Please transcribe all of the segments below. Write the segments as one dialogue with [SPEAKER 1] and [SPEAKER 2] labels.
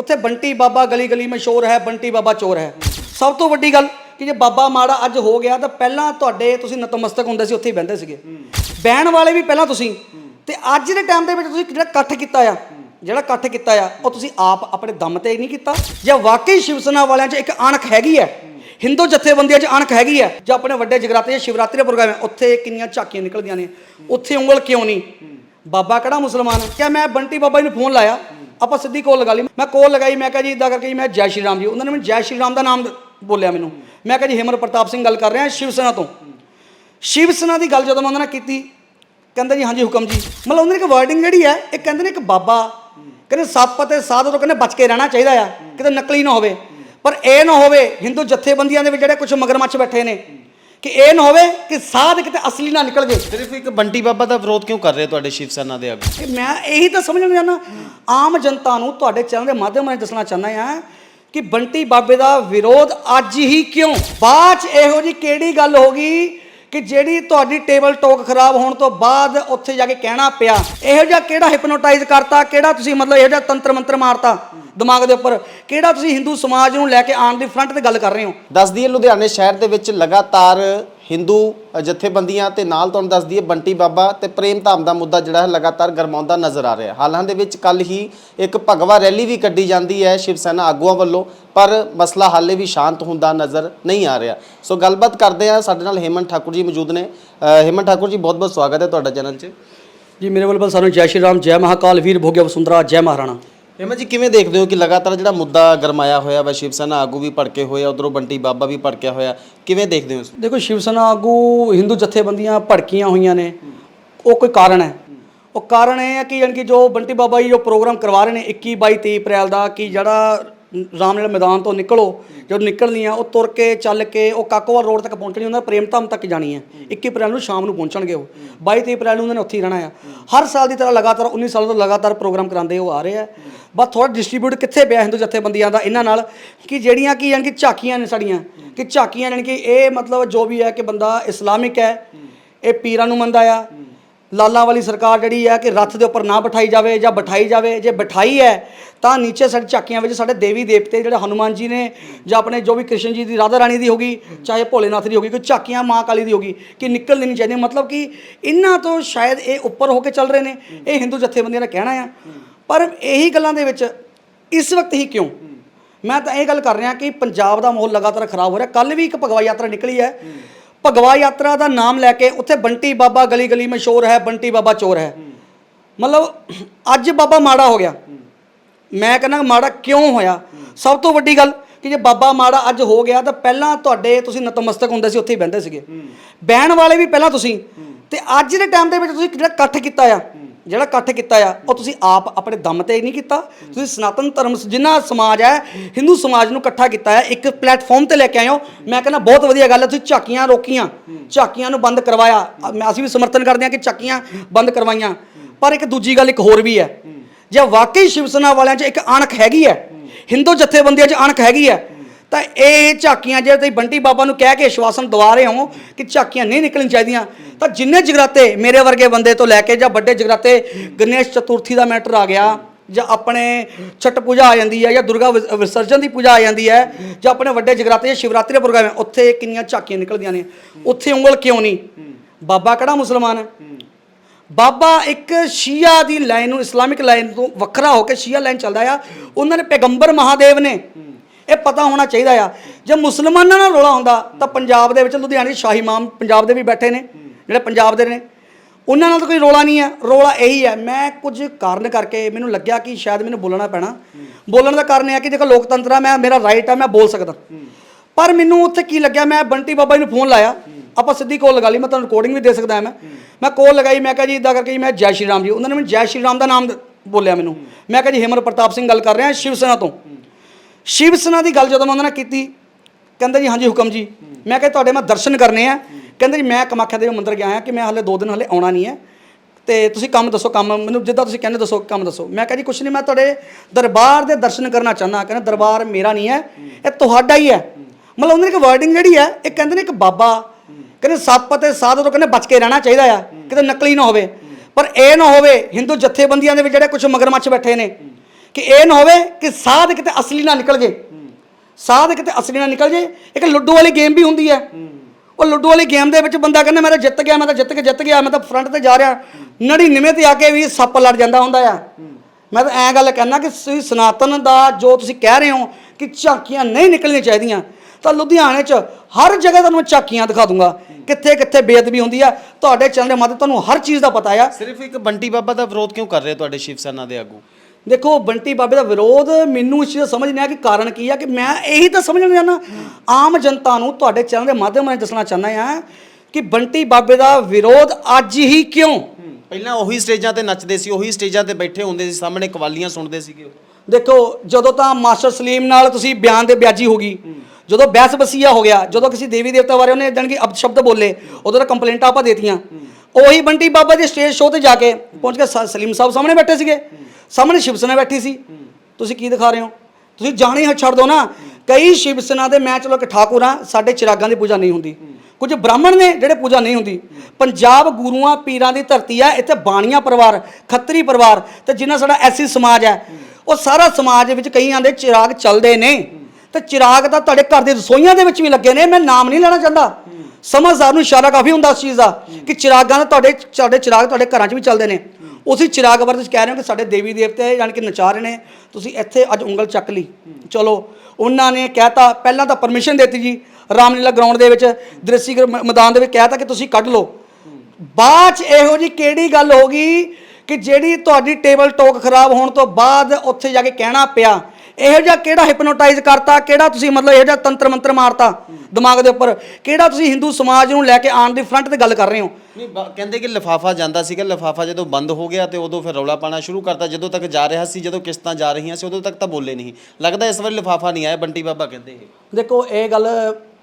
[SPEAKER 1] ਉੱਥੇ ਬੰਟੀ ਬਾਬਾ ਗਲੀ ਗਲੀ ਮਸ਼ਹੂਰ ਹੈ, ਬੰਟੀ ਬਾਬਾ ਚੋਰ ਹੈ। ਸਭ ਤੋਂ ਵੱਡੀ ਗੱਲ ਕਿ ਜੇ ਬਾਬਾ ਮਾੜਾ ਅੱਜ ਹੋ ਗਿਆ ਤਾਂ ਪਹਿਲਾਂ ਤੁਹਾਡੇ ਤੁਸੀਂ ਨਤਮਸਤਕ ਹੁੰਦੇ ਸੀ, ਉੱਥੇ ਹੀ ਬਹਿੰਦੇ ਸੀਗੇ। ਬਹਿਣ ਵਾਲੇ ਵੀ ਪਹਿਲਾਂ ਤੁਸੀਂ, ਤੇ ਅੱਜ ਦੇ ਟਾਈਮ ਦੇ ਵਿੱਚ ਤੁਸੀਂ ਜਿਹੜਾ ਇਕੱਠ ਕੀਤਾ ਆ, ਜਿਹੜਾ ਇਕੱਠ ਕੀਤਾ ਆ, ਉਹ ਤੁਸੀਂ ਆਪ ਆਪਣੇ ਦਮ ਤੇ ਨਹੀਂ ਕੀਤਾ। ਜਾਂ ਵਾਕਈ ਸ਼ਿਵ ਸੈਨਾ ਵਾਲਿਆਂ 'ਚ ਇੱਕ ਅਣਖ ਹੈਗੀ ਹੈ, ਹਿੰਦੂ ਜਥੇਬੰਦੀਆਂ 'ਚ ਅਣਖ ਹੈਗੀ ਹੈ, ਜਾਂ ਆਪਣੇ ਵੱਡੇ ਜਗਰਾਤੇ ਜਾਂ ਸ਼ਿਵਰਾਤਰੀ ਦੇ ਪ੍ਰੋਗਰਾਮ ਹੈ, ਉੱਥੇ ਕਿੰਨੀਆਂ ਝਾਕੀਆਂ ਨਿਕਲਦੀਆਂ ਨੇ, ਉੱਥੇ ਉਂਗਲ ਕਿਉਂ ਨਹੀਂ? ਬਾਬਾ ਕਿਹੜਾ ਮੁਸਲਮਾਨ ਹੈ? ਕਿਆ ਮੈਂ ਬੰਟੀ ਬਾਬਾ ਜੀ ਨੂੰ ਫੋਨ ਲਾਇਆ ਆਪਾਂ ਸਿੱਧੀ ਕੋਲ ਲਗਾ ਲਈ। ਮੈਂ ਕੋਲ ਲਗਾਈ ਮੈਂ ਕਿਹਾ ਜੀ ਇਦਾਂ ਕਰਕੇ ਮੈਂ ਜੈ ਸ਼੍ਰੀ ਰਾਮ ਜੀ। ਉਹਨਾਂ ਨੇ ਮੈਨੂੰ ਜੈ ਸ਼੍ਰੀ ਰਾਮ ਦਾ ਨਾਮ ਬੋਲਿਆ ਮੈਨੂੰ। ਮੈਂ ਕਿਹਾ ਜੀ ਹਿਮਰ ਪ੍ਰਤਾਪ ਸਿੰਘ ਗੱਲ ਕਰ ਰਿਹਾ ਸ਼ਿਵ ਸੈਨਾ ਤੋਂ। ਸ਼ਿਵ ਸੈਨਾ ਦੀ ਗੱਲ ਜਦੋਂ ਮੈਂ ਉਹਨਾਂ ਨਾਲ ਕੀਤੀ ਕਹਿੰਦਾ ਜੀ ਹਾਂਜੀ ਹੁਕਮ ਜੀ। ਮਤਲਬ ਉਹਨਾਂ ਦੀ ਇੱਕ ਵਰਡਿੰਗ ਜਿਹੜੀ ਹੈ ਇਹ ਕਹਿੰਦੇ ਨੇ ਇੱਕ ਬਾਬਾ। ਕਹਿੰਦੇ ਸੱਪ ਅਤੇ ਸਾਧ ਤੋਂ ਕਹਿੰਦੇ ਬਚ ਕੇ ਰਹਿਣਾ ਚਾਹੀਦਾ ਆ ਕਿਤੇ ਨਕਲੀ ਨਾ ਹੋਵੇ। ਪਰ ਇਹ ਨਾ ਹੋਵੇ ਹਿੰਦੂ ਜਥੇਬੰਦੀਆਂ ਦੇ ਵਿੱਚ ਜਿਹੜੇ ਕੁਝ ਮਗਰਮੱਛ ਬੈਠੇ ਨੇ ਕਿ ਇਹ ਨਾ ਹੋਵੇ ਕਿ ਸਾਧ ਕਿਤੇ ਅਸਲੀ ਨਾ ਨਿਕਲ ਜੇ।
[SPEAKER 2] ਸਿਰਫ ਇੱਕ ਬੰਟੀ ਬਾਬਾ ਦਾ ਵਿਰੋਧ ਕਿਉਂ ਕਰ ਰਹੇ ਤੁਹਾਡੇ ਸ਼ਿਵ ਸੈਨਾ ਦੇ ਆਗੂ
[SPEAKER 1] ਕਿ ਮੈਂ ਇਹੀ ਤਾਂ ਸਮਝਣਾ ਚਾਹੁੰਦਾ ਆਮ ਜਨਤਾ ਨੂੰ ਤੁਹਾਡੇ ਚੈਨਲ ਦੇ ਮਾਧਿਅਮ ਰਾਹੀਂ ਦੱਸਣਾ ਚਾਹੁੰਦਾ ਹਾਂ ਕਿ ਬੰਟੀ ਬਾਬੇ ਦਾ ਵਿਰੋਧ ਅੱਜ ਹੀ ਕਿਉਂ? ਬਾਅਦ ਚ ਇਹੋ ਜੀ ਕਿਹੜੀ ਗੱਲ ਹੋ ਗਈ ਕਿ ਜਿਹੜੀ ਤੁਹਾਡੀ ਟੇਬਲ ਟੋਕ ਖਰਾਬ ਹੋਣ ਤੋਂ ਬਾਅਦ ਉੱਥੇ ਜਾ ਕੇ ਕਹਿਣਾ ਪਿਆ? ਇਹੋ ਜਿਹਾ ਕਿਹੜਾ ਹਿਪਨੋਟਾਈਜ਼ ਕਰਤਾ? ਕਿਹੜਾ ਤੁਸੀਂ ਮਤਲਬ ਇਹੋ ਜਿਹਾ ਤੰਤਰ ਮੰਤਰ ਮਾਰਤਾ ਦਿਮਾਗ ਦੇ ਉੱਪਰ? ਕਿਹੜਾ ਤੁਸੀਂ ਹਿੰਦੂ ਸਮਾਜ ਨੂੰ ਲੈ ਕੇ ਆਉਣ ਦੀ ਫਰੰਟ ਤੇ ਗੱਲ ਕਰ ਰਹੇ ਹੋ?
[SPEAKER 2] ਦੱਸਦੀ ਦਈਏ ਲੁਧਿਆਣੇ ਸ਼ਹਿਰ ਦੇ ਵਿੱਚ ਲਗਾਤਾਰ ਹਿੰਦੂ ਜਥੇਬੰਦੀਆਂ ਤੇ ਨਾਲ ਤੁਹਾਨੂੰ ਦੱਸ ਦਈਏ ਬੰਟੀ ਬਾਬਾ ਤੇ ਪ੍ਰੇਮ ਧਾਮ ਦਾ ਮੁੱਦਾ ਜਿਹੜਾ ਹੈ ਲਗਾਤਾਰ ਗਰਮਾਉਂਦਾ ਨਜ਼ਰ ਆ ਰਿਹਾ। ਹਾਲਾਂ ਦੇ ਵਿੱਚ ਕੱਲ ਹੀ ਇੱਕ ਭਗਵਾ ਰੈਲੀ ਵੀ ਕੱਢੀ ਜਾਂਦੀ ਹੈ ਸ਼ਿਵ ਸੈਨਾ ਆਗੂਆਂ ਵੱਲੋਂ, ਪਰ ਮਸਲਾ ਹਾਲੇ ਵੀ ਸ਼ਾਂਤ ਹੁੰਦਾ ਨਜ਼ਰ ਨਹੀਂ ਆ ਰਿਹਾ। ਸੋ ਗੱਲਬਾਤ ਕਰਦੇ ਆ ਸਾਡੇ ਨਾਲ ਹੇਮਨ ਠਾਕੁਰ ਜੀ ਮੌਜੂਦ ਨੇ। ਹੇਮਨ ਠਾਕੁਰ ਜੀ, ਬਹੁਤ ਬਹੁਤ ਸਵਾਗਤ ਹੈ ਤੁਹਾਡਾ ਚੈਨਲ 'ਚ।
[SPEAKER 1] ਜੀ, ਮੇਰੇ ਵੱਲੋਂ ਸਾਨੂੰ ਜੈ ਸ਼੍ਰੀ ਰਾਮ, ਜੈ ਮਹਾਕਾਲ, ਵੀਰ ਭੋਗਿਆ ਵਸੁੰਦਰਾ ਜੈ ਮਹਾਰਾਣਾ।
[SPEAKER 2] ਹੇਮੰਤ ਜੀ, ਕਿਵੇਂ ਦੇਖਦੇ ਹੋ ਕਿ ਲਗਾਤਾਰ ਜਿਹੜਾ ਮੁੱਦਾ ਗਰਮਾਇਆ ਹੋਇਆ ਵਾ ਸ਼ਿਵ ਸੈਨਾ ਆਗੂ ਵੀ ਭੜਕੇ ਹੋਏ ਆ, ਉਧਰੋਂ ਬੰਟੀ ਬਾਬਾ ਵੀ ਭੜਕਿਆ ਹੋਇਆ, ਕਿਵੇਂ ਦੇਖਦੇ ਹੋ ਇਸ? ਨੂੰ?
[SPEAKER 1] ਦੇਖੋ ਸ਼ਿਵ ਸੈਨਾ ਆਗੂ ਹਿੰਦੂ ਜਥੇਬੰਦੀਆਂ ਭੜਕੀਆਂ ਹੋਈਆਂ ਨੇ। ਉਹ ਕੋਈ ਕਾਰਨ ਹੈ? ਉਹ ਕਾਰਨ ਇਹ ਹੈ ਕਿ ਯਾਨੀ ਕਿ ਜੋ ਬੰਟੀ ਬਾਬਾ ਜੀ ਜੋ ਪ੍ਰੋਗਰਾਮ ਕਰਵਾ ਰਹੇ ਨੇ 21 22 23 ਅਪ੍ਰੈਲ ਦਾ, ਕਿ ਜਿਹੜਾ ਰਾਮਲੀਲਾ ਮੈਦਾਨ ਤੋਂ ਨਿਕਲੋ ਜਦੋਂ ਨਿਕਲਣੀ ਆ, ਉਹ ਤੁਰ ਕੇ, ਚੱਲ ਕੇ, ਉਹ ਕਾਕੋਵਾਲ ਰੋਡ ਤੱਕ ਪਹੁੰਚਣੀ, ਉਹਨਾਂ ਪ੍ਰੇਮ ਧਾਮ ਤੱਕ ਜਾਣੀ ਹੈ। 21 ਅਪ੍ਰੈਲ ਨੂੰ ਸ਼ਾਮ ਨੂੰ ਪਹੁੰਚਣਗੇ ਉਹ। 22 23 ਅਪ੍ਰੈਲ ਨੂੰ ਉਹਨਾਂ ਨੇ ਉੱਥੇ ਹੀ ਰਹਿਣਾ ਆ। ਹਰ ਸਾਲ ਦੀ ਤਰ੍ਹਾਂ ਲਗਾਤਾਰ 19 ਸਾਲਾਂ ਤੋਂ ਲਗਾਤਾਰ ਪ੍ਰੋਗਰਾਮ ਕਰਾਉਂਦੇ ਉਹ ਆ ਰਹੇ ਆ। ਬਸ ਥੋੜਾ ਡਿਸਟ੍ਰੀਬਿਊਟ ਕਿੱਥੇ ਪਿਆ ਹਿੰਦੂ ਜਥੇਬੰਦੀਆਂ ਦਾ ਇਹਨਾਂ ਨਾਲ, ਕਿ ਜਿਹੜੀਆਂ ਕਿ ਯਾਨੀ ਕਿ ਝਾਕੀਆਂ ਨੇ ਸਾਡੀਆਂ, ਕਿ ਝਾਕੀਆਂ ਯਾਨੀ ਕਿ ਇਹ ਮਤਲਬ ਜੋ ਵੀ ਹੈ ਕਿ ਬੰਦਾ ਇਸਲਾਮਿਕ ਹੈ, ਇਹ ਪੀਰਾਂ ਨੂੰ ਮੰਨਦਾ ਆ। ਲਾਲਾਂ ਵਾਲੀ ਸਰਕਾਰ ਜਿਹੜੀ ਹੈ ਕਿ ਰੱਥ ਦੇ ਉੱਪਰ ਨਾ ਬਿਠਾਈ ਜਾਵੇ ਜਾਂ ਬਿਠਾਈ ਜਾਵੇ, ਜੇ ਬਿਠਾਈ ਹੈ, ਤਾਂ ਨੀਚੇ ਸਾਡੇ ਝਾਕੀਆਂ ਵਿੱਚ ਸਾਡੇ ਦੇਵੀ ਦੇਵਤੇ ਜਿਹੜੇ ਹਨੂਮਾਨ ਜੀ ਨੇ ਜਾਂ ਆਪਣੇ ਜੋ ਵੀ ਕ੍ਰਿਸ਼ਨ ਜੀ ਦੀ, ਰਾਧਾ ਰਾਣੀ ਦੀ ਹੋਗੀ ਚਾਹੇ ਭੋਲੇਨਾਥ ਦੀ ਹੋਗੀ ਕੋਈ ਝਾਕੀਆਂ, ਮਾਂ ਕਾਲੀ ਦੀ ਹੋਗੀ ਕਿ ਨਿਕਲ ਨਹੀਂ ਚਾਹੀਦੀਆਂ ਮਤਲਬ ਕਿ ਇਹਨਾਂ ਤੋਂ ਸ਼ਾਇਦ ਇਹ ਉੱਪਰ ਹੋ ਕੇ ਚੱਲ ਰਹੇ ਨੇ। ਇਹ ਹਿੰਦੂ ਜਥੇਬੰਦੀਆਂ ਦਾ ਕਹਿਣਾ ਆ। ਪਰ ਇਹੀ ਗੱਲਾਂ ਦੇ ਵਿੱਚ ਇਸ ਵਕਤ ਹੀ ਕਿਉਂ? ਮੈਂ ਤਾਂ ਇਹ ਗੱਲ ਕਰ ਰਿਹਾ ਕਿ ਪੰਜਾਬ ਦਾ ਮਾਹੌਲ ਲਗਾਤਾਰ ਖਰਾਬ ਹੋ ਰਿਹਾ। ਕੱਲ ਵੀ ਇੱਕ ਭਗਵਾ ਯਾਤਰਾ ਨਿਕਲੀ ਹੈ। ਭਗਵਾ ਯਾਤਰਾ ਦਾ ਨਾਮ ਲੈ ਕੇ ਉੱਥੇ ਬੰਟੀ ਬਾਬਾ ਗਲੀ ਗਲੀ ਮਸ਼ਹੂਰ ਹੈ, ਬੰਟੀ ਬਾਬਾ ਚੋਰ ਹੈ। ਮਤਲਬ ਅੱਜ ਬਾਬਾ ਮਾੜਾ ਹੋ ਗਿਆ। ਮੈਂ ਕਹਿੰਦਾ ਮਾੜਾ ਕਿਉਂ ਹੋਇਆ? ਸਭ ਤੋਂ ਵੱਡੀ ਗੱਲ ਕਿ ਜੇ ਬਾਬਾ ਮਾੜਾ ਅੱਜ ਹੋ ਗਿਆ ਤਾਂ ਪਹਿਲਾਂ ਤੁਹਾਡੇ ਤੁਸੀਂ ਨਤਮਸਤਕ ਹੁੰਦੇ ਸੀ, ਉੱਥੇ ਹੀ ਬਹਿੰਦੇ ਸੀਗੇ। ਬਹਿਣ ਵਾਲੇ ਵੀ ਪਹਿਲਾਂ ਤੁਸੀਂ। ਤੇ ਅੱਜ ਦੇ ਟਾਈਮ ਦੇ ਵਿੱਚ ਤੁਸੀਂ ਜਿਹੜਾ ਇਕੱਠ ਕੀਤਾ ਆ? ਜਿਹੜਾ ਇਕੱਠ ਕੀਤਾ ਆ ਉਹ ਤੁਸੀਂ ਆਪ ਆਪਣੇ ਦਮ ਤੇ ਨਹੀਂ ਕੀਤਾ। ਤੁਸੀਂ ਸਨਾਤਨ ਧਰਮ ਜਿੰਨਾ ਸਮਾਜ ਹੈ ਹਿੰਦੂ ਸਮਾਜ ਨੂੰ ਇਕੱਠਾ ਕੀਤਾ ਹੈ ਇੱਕ ਪਲੇਟਫਾਰਮ ਤੇ ਲੈ ਕੇ ਆਏ ਹੋ ਮੈਂ ਕਹਿੰਦਾ ਬਹੁਤ ਵਧੀਆ ਗੱਲ ਹੈ ਤੁਸੀਂ ਝਾਕੀਆਂ ਰੋਕੀਆਂ। ਝਾਕੀਆਂ ਨੂੰ ਬੰਦ ਕਰਵਾਇਆ। ਮੈਂ- ਅਸੀਂ ਵੀ ਸਮਰਥਨ ਕਰਦੇ ਹਾਂ ਕਿ ਝਾਕੀਆਂ ਬੰਦ ਕਰਵਾਈਆਂ। ਪਰ ਇੱਕ ਦੂਜੀ ਗੱਲ ਇੱਕ ਹੋਰ ਵੀ ਹੈ। ਜੇ ਵਾਕਈ ਸ਼ਿਵ ਸੈਨਾ ਵਾਲਿਆਂ 'ਚ ਇੱਕ ਅਣਖ ਹੈਗੀ ਹੈ। ਹਿੰਦੂ ਜਥੇਬੰਦੀਆਂ 'ਚ ਅਣਖ ਹੈਗੀ ਹੈ। ਤਾਂ ਇਹ ਝਾਕੀਆਂ ਜੇ ਤੁਸੀਂ ਬੰਟੀ ਬਾਬਾ ਨੂੰ ਕਹਿ ਕੇ ਆਸ਼ਵਾਸਨ ਦਵਾ ਰਹੇ ਹੋ ਕਿ ਝਾਕੀਆਂ ਨਹੀਂ ਨਿਕਲਣੀਆਂ ਚਾਹੀਦੀਆਂ, ਤਾਂ ਜਿੰਨੇ ਜਗਰਾਤੇ ਮੇਰੇ ਵਰਗੇ ਬੰਦੇ ਤੋਂ ਲੈ ਕੇ ਜਾਂ ਵੱਡੇ ਜਗਰਾਤੇ ਗਣੇਸ਼ ਚਤੁਰਥੀ ਦਾ ਮੈਟਰ ਆ ਗਿਆ, ਜਾਂ ਆਪਣੇ ਛਠ ਪੂਜਾ ਆ ਜਾਂਦੀ ਹੈ ਜਾਂ ਦੁਰਗਾ ਵਿਸ- ਵਿਸਰਜਨ ਦੀ ਪੂਜਾ ਆ ਜਾਂਦੀ ਹੈ, ਜਾਂ ਆਪਣੇ ਵੱਡੇ ਜਗਰਾਤੇ ਜਾਂ ਸ਼ਿਵਰਾਤਰੀ ਦੇ ਪ੍ਰੋਗਰਾਮ ਉੱਥੇ ਕਿੰਨੀਆਂ ਝਾਕੀਆਂ ਨਿਕਲਦੀਆਂ ਨੇ, ਉੱਥੇ ਉਂਗਲ ਕਿਉਂ ਨਹੀਂ? ਬਾਬਾ ਕਿਹੜਾ ਮੁਸਲਮਾਨ ਹੈ? ਬਾਬਾ ਇੱਕ ਸ਼ੀਆ ਦੀ ਲਾਈਨ ਨੂੰ, ਇਸਲਾਮਿਕ ਲਾਈਨ ਤੋਂ ਵੱਖਰਾ ਹੋ ਕੇ ਸ਼ੀਆ ਲਾਈਨ ਚੱਲਦਾ ਆ, ਉਹਨਾਂ ਨੇ ਪੈਗੰਬਰ ਮਹਾਦੇਵ ਨੇ ਇਹ ਪਤਾ ਹੋਣਾ ਚਾਹੀਦਾ ਆ। ਜੇ ਮੁਸਲਮਾਨਾਂ ਨਾਲ ਰੋਲਾ ਹੁੰਦਾ, ਤਾਂ ਪੰਜਾਬ ਦੇ ਵਿੱਚ ਲੁਧਿਆਣੇ ਸ਼ਾਹੀ ਇਮਾਮ ਪੰਜਾਬ ਦੇ ਵੀ ਬੈਠੇ ਨੇ, ਜਿਹੜੇ ਪੰਜਾਬ ਦੇ ਨੇ। ਉਹਨਾਂ ਨਾਲ ਤਾਂ ਕੋਈ ਰੋਲਾ ਨਹੀਂ ਹੈ ਰੋਲਾ ਇਹੀ ਹੈ ਮੈਂ ਕੁਝ ਕਾਰਨ ਕਰਕੇ ਮੈਨੂੰ ਲੱਗਿਆ ਕਿ ਸ਼ਾਇਦ ਮੈਨੂੰ ਬੋਲਣਾ ਪੈਣਾ। ਬੋਲਣ ਦਾ ਕਾਰਨ ਇਹ ਹੈ ਕਿ ਦੇਖੋ ਲੋਕਤੰਤਰ ਆ, ਮੈਂ, ਮੇਰਾ ਰਾਈਟ ਆ, ਮੈਂ ਬੋਲ ਸਕਦਾ। ਪਰ ਮੈਨੂੰ ਉੱਥੇ ਕੀ ਲੱਗਿਆ? ਮੈਂ ਬੰਟੀ ਬਾਬਾ ਜੀ ਨੂੰ ਫੋਨ ਲਾਇਆ। ਆਪਾਂ ਸਿੱਧੀ ਕੋਲ ਲਗਾ ਲਈ, ਮੈਂ ਤੁਹਾਨੂੰ ਰਿਕਾਰਡਿੰਗ ਵੀ ਦੇ ਸਕਦਾ ਮੈਂ। ਮੈਂ ਕੋਲ ਲਗਾਈ, ਮੈਂ ਕਿਹਾ ਜੀ ਇਦਾਂ ਕਰਕੇ ਜੀ, ਮੈਂ ਜੈ ਸ਼੍ਰੀ ਰਾਮ ਜੀ, ਉਹਨਾਂ ਨੇ ਮੈਨੂੰ ਜੈ ਸ਼੍ਰੀ ਰਾਮ ਦਾ ਨਾਮ ਬੋਲਿਆ ਮੈਨੂੰ। ਮੈਂ ਕਿਹਾ ਜੀ ਹਿਮਰ ਪ੍ਰਤਾਪ ਸਿੰਘ ਗੱਲ ਕਰ ਰਿਹਾ, ਸ਼ਿਵ ਸੈਨਾ ਤੋਂ। ਸ਼ਿਵ ਸੈਨਾ ਦੀ ਗੱਲ ਜਦੋਂ ਮੈਂ ਉਹਨਾਂ ਨਾਲ ਕੀਤੀ, ਕਹਿੰਦੇ ਜੀ, ਹਾਂਜੀ ਹੁਕਮ ਜੀ। ਮੈਂ ਕਿਹਾ ਤੁਹਾਡੇ ਮੈਂ ਦਰਸ਼ਨ ਕਰਨੇ ਆ। ਕਹਿੰਦੇ ਜੀ, ਮੈਂ ਕਮਾਖਿਆ ਦੇਵ ਮੰਦਿਰ ਗਿਆ ਹਾਂ ਕਿ ਮੈਂ ਹਾਲੇ 2 ਦਿਨ ਹਾਲੇ ਆਉਣਾ ਨਹੀਂ ਹੈ। ਤੇ ਤੁਸੀਂ ਕੰਮ ਦੱਸੋ, ਕੰਮ ਮੈਨੂੰ ਜਿੱਦਾਂ ਤੁਸੀਂ ਕਹਿੰਦੇ ਦੱਸੋ, ਕੰਮ ਦੱਸੋ। ਮੈਂ ਕਿਹਾ ਜੀ, ਕੁਛ ਨਹੀਂ, ਮੈਂ ਤੁਹਾਡੇ ਦਰਬਾਰ ਦੇ ਦਰਸ਼ਨ ਕਰਨਾ ਚਾਹੁੰਦਾ। ਕਹਿੰਦਾ, ਦਰਬਾਰ ਮੇਰਾ ਨਹੀਂ ਹੈ, ਇਹ ਤੁਹਾਡਾ ਹੀ ਹੈ। ਮਤਲਬ ਉਹਨਾਂ ਦੀ ਇੱਕ ਵਰਡਿੰਗ ਜਿਹੜੀ ਹੈ, ਇਹ ਕਹਿੰਦੇ ਨੇ ਇੱਕ ਬਾਬਾ। ਕਹਿੰਦੇ ਸੱਪ ਅਤੇ ਸਾਧ ਤੋਂ ਕਹਿੰਦੇ ਬਚ ਕੇ ਰਹਿਣਾ ਚਾਹੀਦਾ ਆ, ਕਿਤੇ ਨਕਲੀ ਨਾ ਹੋਵੇ। ਪਰ ਇਹ ਨਾ ਹੋਵੇ, ਹਿੰਦੂ ਜਥੇਬੰਦੀਆਂ ਦੇ ਵਿੱਚ ਜਿਹੜੇ ਕੁਝ ਮਗਰਮੱਛ ਬੈਠੇ ਨੇ ਕਿ ਇਹ ਨਾ ਹੋਵੇ ਕਿ ਸਾਹ ਦੇ ਕਿਤੇ ਅਸਲੀ ਨਾ ਨਿਕਲ ਜੇ। ਸਾਹ ਦੇ ਕਿਤੇ ਅਸਲੀ ਨਾ ਨਿਕਲ ਜੇ। ਇੱਕ ਲੁੱਡੋ ਵਾਲੀ ਗੇਮ ਵੀ ਹੁੰਦੀ ਹੈ। ਉਹ ਲੁੱਡੋ ਵਾਲੀ ਗੇਮ ਦੇ ਵਿੱਚ ਬੰਦਾ ਕਹਿੰਦਾ, ਮੈਂ ਤਾਂ ਜਿੱਤ ਗਿਆ, ਮੈਂ ਤਾਂ ਜਿੱਤ ਕੇ ਜਿੱਤ ਗਿਆ, ਮੈਂ ਤਾਂ ਫਰੰਟ ਤੇ ਜਾ ਰਿਹਾ। 99 ਤੇ ਆ ਕੇ ਵੀ ਸੱਪ ਲੜ ਜਾਂਦਾ ਹੁੰਦਾ ਆ। ਮੈਂ ਤਾਂ ਐਂ ਗੱਲ ਕਹਿਣਾ ਕਿ ਤੁਸੀਂ ਸਨਾਤਨ ਦਾ ਜੋ ਤੁਸੀਂ ਕਹਿ ਰਹੇ ਹੋ ਕਿ ਝਾਕੀਆਂ ਨਹੀਂ ਨਿਕਲਣੀਆਂ ਚਾਹੀਦੀਆਂ, ਤਾਂ ਲੁਧਿਆਣੇ 'ਚ ਹਰ ਜਗ੍ਹਾ ਤੁਹਾਨੂੰ ਝਾਕੀਆਂ ਦਿਖਾ ਦੂੰਗਾ। ਕਿੱਥੇ ਕਿੱਥੇ ਬੇਅਦਬੀ ਹੁੰਦੀ ਆ। ਤੁਹਾਡੇ ਚੈਨਲ ਦੇ ਮਾਧਿਅਮ ਤੁਹਾਨੂੰ ਹਰ ਚੀਜ਼ ਦਾ ਪਤਾ ਆ।
[SPEAKER 2] ਸਿਰਫ ਇੱਕ ਬੰਟੀ ਬਾਬਾ ਦਾ ਵਿਰੋਧ ਕਿਉਂ ਕਰ ਰਹੇ ਤੁਹਾਡੇ ਸ਼ਿਵ ਸੈਨਾ ਦੇ ਆਗੂ?
[SPEAKER 1] ਦੇਖੋ ਬੰਟੀ ਬਾਬੇ ਦਾ ਵਿਰੋਧ ਮੈਨੂੰ ਇਸ ਚੀਜ਼ ਦਾ ਸਮਝ ਨਹੀਂ ਆ ਕਿ ਕਾਰਨ ਕੀ ਆ ਕਿ ਮੈਂ ਇਹੀ ਤਾਂ ਸਮਝਣਾ ਚਾਹੁੰਦਾ। ਆਮ ਜਨਤਾ ਨੂੰ ਤੁਹਾਡੇ ਚੈਨਲ ਦੇ ਮਾਧਿਅਮ ਰਾਹੀਂ ਦੱਸਣਾ ਚਾਹੁੰਦਾ ਆ ਕਿ ਬੰਟੀ ਬਾਬੇ ਦਾ ਵਿਰੋਧ ਅੱਜ ਹੀ ਕਿਉਂ?
[SPEAKER 2] ਪਹਿਲਾਂ ਉਹੀ ਸਟੇਜਾਂ ਤੇ ਨੱਚਦੇ ਸੀ ਉਹੀ ਸਟੇਜਾਂ ਤੇ ਬੈਠੇ ਹੁੰਦੇ ਸੀ ਸਾਹਮਣੇ ਕਵਾਲੀਆਂ ਸੁਣਦੇ ਸੀਗੇ ਉਹ।
[SPEAKER 1] ਦੇਖੋ ਜਦੋਂ ਤਾਂ ਮਾਸਟਰ ਸਲੀਮ ਨਾਲ ਤੁਸੀਂ ਬਿਆਨ ਦੇ ਬਿਆਜੀ ਹੋ ਗਈ ਜਦੋਂ ਬਹਿਸ ਬਸੀਆ ਹੋ ਗਿਆ ਜਦੋਂ ਕਿਸੇ ਦੇਵੀ ਦੇਵਤਾ ਬਾਰੇ ਉਹਨੇ ਜਾਣੀ ਕਿ ਅਪਸ਼ਬਦ ਬੋਲੇ ਉਦੋਂ ਤਾਂ ਕੰਪਲੇਂਟਾਂ ਆਪਾਂ ਦੇਤੀਆਂ। ਉਹੀ ਬੰਟੀ ਬਾਬਾ ਦੇ ਸਟੇਜ ਸ਼ੋਅ ਤੇ ਜਾ ਕੇ ਪਹੁੰਚ ਕੇ ਸਲੀਮ ਸਾਹਿਬ ਸਾਹਮਣੇ ਬੈਠੇ ਸੀਗੇ। ਸਾਹਮਣੇ ਸ਼ਿਵ ਸੈਨਾ ਬੈਠੀ ਸੀ। ਤੁਸੀਂ ਕੀ ਦਿਖਾ ਰਹੇ ਹੋ? ਤੁਸੀਂ ਜਾਣੇ ਹੀ, ਛੱਡ ਦਿਓ ਨਾ। ਕਈ ਸ਼ਿਵ ਸੈਨਾ ਦੇ ਮੈਂ ਚਲੋ ਕਿ ਠਾਕੁਰ ਹਾਂ, ਸਾਡੇ ਚਿਰਾਗਾਂ ਦੀ ਪੂਜਾ ਨਹੀਂ ਹੁੰਦੀ। ਕੁਝ ਬ੍ਰਾਹਮਣ ਨੇ ਜਿਹੜੇ ਪੂਜਾ ਨਹੀਂ ਹੁੰਦੀ। ਪੰਜਾਬ ਗੁਰੂਆਂ ਪੀਰਾਂ ਦੀ ਧਰਤੀ ਹੈ, ਇੱਥੇ ਬਾਣੀਆਂ ਪਰਿਵਾਰ, ਖੱਤਰੀ ਪਰਿਵਾਰ ਤੇ ਜਿੰਨਾ ਸਾਡਾ ਐਸੀ ਸਮਾਜ ਹੈ, ਉਹ ਸਾਰਾ ਸਮਾਜ ਵਿੱਚ ਕਈਆਂ ਦੇ ਚਿਰਾਗ ਚੱਲਦੇ ਨੇ। ਤੇ ਚਿਰਾਗ ਤਾਂ ਤੁਹਾਡੇ ਘਰ ਦੇ ਰਸੋਈਆਂ ਦੇ ਵਿੱਚ ਵੀ ਲੱਗੇ ਨੇ, ਮੈਂ ਨਾਮ ਨਹੀਂ ਲੈਣਾ ਚਾਹੁੰਦਾ। ਸਮਝਦਾਰ ਨੂੰ ਇਸ਼ਾਰਾ ਕਾਫੀ ਹੁੰਦਾ ਉਸ ਚੀਜ਼ ਦਾ ਕਿ ਚਿਰਾਗਾਂ ਦਾ ਤੁਹਾਡੇ ਤੁਹਾਡੇ ਚਿਰਾਗ ਤੁਹਾਡੇ ਘਰਾਂ 'ਚ ਵੀ ਚੱਲਦੇ ਨੇ। ਉਸੇ ਚਿਰਾਗ ਬਾਰੇ ਕਹਿ ਰਹੇ ਹੋ ਕਿ ਸਾਡੇ ਦੇਵੀ ਦੇਵਤੇ ਯਾਨੀ ਕਿ ਨਚਾ ਰਹੇ ਨੇ, ਤੁਸੀਂ ਇੱਥੇ ਅੱਜ ਉਂਗਲ ਚੱਕ ਲਈ। ਚਲੋ, ਉਹਨਾਂ ਨੇ ਕਹਿਤਾ, ਪਹਿਲਾਂ ਤਾਂ ਪਰਮਿਸ਼ਨ ਦਿੱਤੀ ਜੀ, ਰਾਮਲੀਲਾ ਗਰਾਊਂਡ ਦੇ ਵਿੱਚ ਦ੍ਰਿਸ਼ੀ ਮੈਦਾਨ ਦੇ ਵਿੱਚ ਕਹਿਤਾ ਕਿ ਤੁਸੀਂ ਕੱਢ ਲਓ। ਬਾਅਦ ਚ ਇਹੋ ਜੀ ਕਿਹੜੀ ਗੱਲ ਹੋ ਗਈ ਕਿ ਜਿਹੜੀ ਤੁਹਾਡੀ ਟੇਬਲ ਟੋਕ ਖਰਾਬ ਹੋਣ ਤੋਂ ਬਾਅਦ ਉੱਥੇ ਜਾ ਕੇ ਕਹਿਣਾ ਪਿਆ ਇਹੋ ਜਿਹਾ ਕਿਹੜਾ ਹਿਪਨੋਟਾਈਜ਼ ਕਰਤਾ? ਕਿਹੜਾ ਤੁਸੀਂ ਮਤਲਬ ਇਹੋ ਜਿਹਾ ਤੰਤਰ ਮੰਤਰ ਮਾਰਤਾ ਦਿਮਾਗ ਦੇ ਉੱਪਰ? ਕਿਹੜਾ ਤੁਸੀਂ ਹਿੰਦੂ ਸਮਾਜ ਨੂੰ ਲੈ ਕੇ ਆਣ ਦੀ ਫਰੰਟ ਤੇ ਗੱਲ ਕਰ ਰਹੇ ਹੋ?
[SPEAKER 2] ਨਹੀਂ ਬ- ਕਹਿੰਦੇ ਕਿ ਲਿਫਾਫਾ ਜਾਂਦਾ ਸੀਗਾ ਲਿਫਾਫਾ ਜਦੋਂ ਬੰਦ ਹੋ ਗਿਆ ਤੇ ਉਦੋਂ ਫਿਰ ਰੌਲਾ ਪਾਣਾ ਸ਼ੁਰੂ ਕਰਤਾ। ਜਦੋਂ ਤੱਕ ਜਾ ਰਿਹਾ ਸੀ ਜਦੋਂ ਕਿਸ਼ਤਾਂ ਜਾ ਰਹੀਆਂ ਸੀ ਉਦੋਂ ਤੱਕ ਤਾਂ ਬੋਲੇ ਨਹੀਂ। ਲੱਗਦਾ ਇਸ ਵਾਰ ਲਿਫਾਫਾ ਨਹੀਂ ਆਇਆ ਬੰਟੀ ਬਾਬਾ ਕਹਿੰਦੇ ਇਹ।
[SPEAKER 1] ਦੇਖੋ ਇਹ ਗੱਲ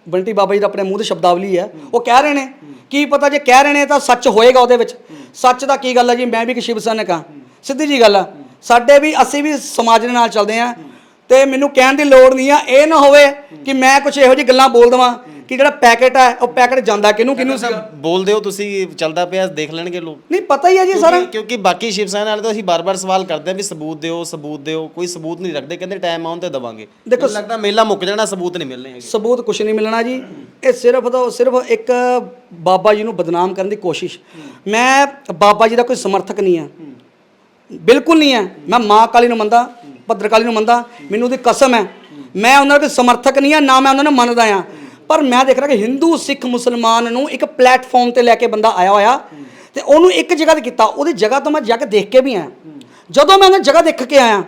[SPEAKER 1] ਬੰਟੀ ਬਾਬਾ ਜੀ ਦਾ ਆਪਣੇ ਮੂੰਹ ਦੀ ਸ਼ਬਦਾਵਲੀ ਹੈ। ਉਹ ਕਹਿ ਰਹੇ ਨੇ ਕੀ ਪਤਾ ਜੇ ਕਹਿ ਰਹੇ ਨੇ ਤਾਂ ਸੱਚ ਹੋਏਗਾ ਉਹਦੇ ਵਿੱਚ। ਸੱਚ ਦਾ ਕੀ ਗੱਲ ਹੈ ਜੀ? ਮੈਂ ਵੀ ਇੱਕ ਸ਼ਿਵ ਸੈਨਿਕ ਹਾਂ। ਸਿੱਧੀ ਜੀ ਗੱਲ ਆ। ਸਾਡੇ ਵੀ ਅਸੀਂ ਵੀ ਸਮਾਜ ਦੇ ਨਾਲ ਚੱਲਦੇ ਆ ਤੇ ਮੈਨੂੰ ਕਹਿਣ ਦੀ ਲੋੜ ਨਹੀਂ ਆ ਇਹ ਨਾ ਹੋਵੇ ਕਿ ਮੈਂ ਕੁਝ ਇਹੋ ਜਿਹੀ ਗੱਲਾਂ ਬੋਲ ਦਵਾਂ ਕਿ ਜਿਹੜਾ ਪੈਕੇਟ ਹੈ ਉਹ ਪੈਕੇਟ ਜਾਂਦਾ ਕਿਹਨੂੰ ਕਿਹਨੂੰ
[SPEAKER 2] ਬੋਲਦੇ ਹੋ ਤੁਸੀਂ ਚੱਲਦਾ ਪਿਆ ਦੇਖ ਲੈਣਗੇ ਲੋਕ।
[SPEAKER 1] ਨਹੀਂ ਪਤਾ ਹੀ ਹੈ ਜੀ ਸਾਰਾ।
[SPEAKER 2] ਕਿਉਂਕਿ- ਬਾਕੀ ਸ਼ਿਵ ਸੈਨਾ ਵਾਲੇ ਤਾਂ ਅਸੀਂ ਬਾਰ-ਬਾਰ ਸਵਾਲ ਕਰਦੇ ਆ ਵੀ ਸਬੂਤ ਦਿਓ ਸਬੂਤ ਦਿਓ ਕੋਈ ਸਬੂਤ ਨਹੀਂ ਰੱਖਦੇ ਕਹਿੰਦੇ ਟਾਈਮ ਆਉਣ ਤੇ ਦਵਾਂਗੇ।
[SPEAKER 1] ਦੇਖੋ,
[SPEAKER 2] ਲੱਗਦਾ ਮੇਲਾ ਮੁੱਕ ਜਾਣਾ ਸਬੂਤ ਨਹੀਂ ਮਿਲਣੇ ਹੈਗੇ।
[SPEAKER 1] ਸਬੂਤ ਕੁਝ ਨਹੀਂ ਮਿਲਣਾ ਜੀ। ਇਹ ਸਿਰਫ ਤਾਂ ਸਿਰਫ ਇੱਕ ਬਾਬਾ ਜੀ ਨੂੰ ਬਦਨਾਮ ਕਰਨ ਦੀ ਕੋਸ਼ਿਸ਼। ਮੈਂ ਬਾਬਾ ਜੀ ਦਾ ਕੋਈ ਸਮਰਥਕ ਨਹੀਂ ਆ। ਬਿਲਕੁਲ ਨਹੀਂ ਹੈ ਮੈਂ ਮਾਂ ਕਾਲੀ ਨੂੰ ਮੰਨਦਾ। ਭੱਦਰਕਾਲੀ ਨੂੰ ਮੰਨਦਾ, ਮੈਨੂੰ ਉਹਦੀ ਕਸਮ ਹੈ। ਮੈਂ ਉਹਨਾਂ ਦੇ ਸਮਰਥਕ ਨਹੀਂ ਆ ਨਾ ਮੈਂ ਉਹਨਾਂ ਨੂੰ ਮੰਨਦਾ ਆ ਪਰ ਮੈਂ ਦੇਖ ਰਿਹਾ ਕਿ ਹਿੰਦੂ, ਸਿੱਖ, ਮੁਸਲਮਾਨ ਨੂੰ ਇੱਕ ਪਲੇਟਫਾਰਮ ਤੇ ਲੈ ਕੇ ਬੰਦਾ ਆਇਆ ਹੋਇਆ ਤੇ ਉਹਨੂੰ ਇੱਕ ਜਗ੍ਹਾ ਤੇ ਕੀਤਾ। ਉਹਦੀ ਜਗ੍ਹਾ ਤੋਂ ਮੈਂ ਜਾ ਕੇ ਦੇਖ ਕੇ ਵੀ ਆਇਆ। ਜਦੋਂ ਮੈਂ ਉਹਨਾਂ ਜਗ੍ਹਾ ਦੇਖ ਕੇ ਆਇਆ,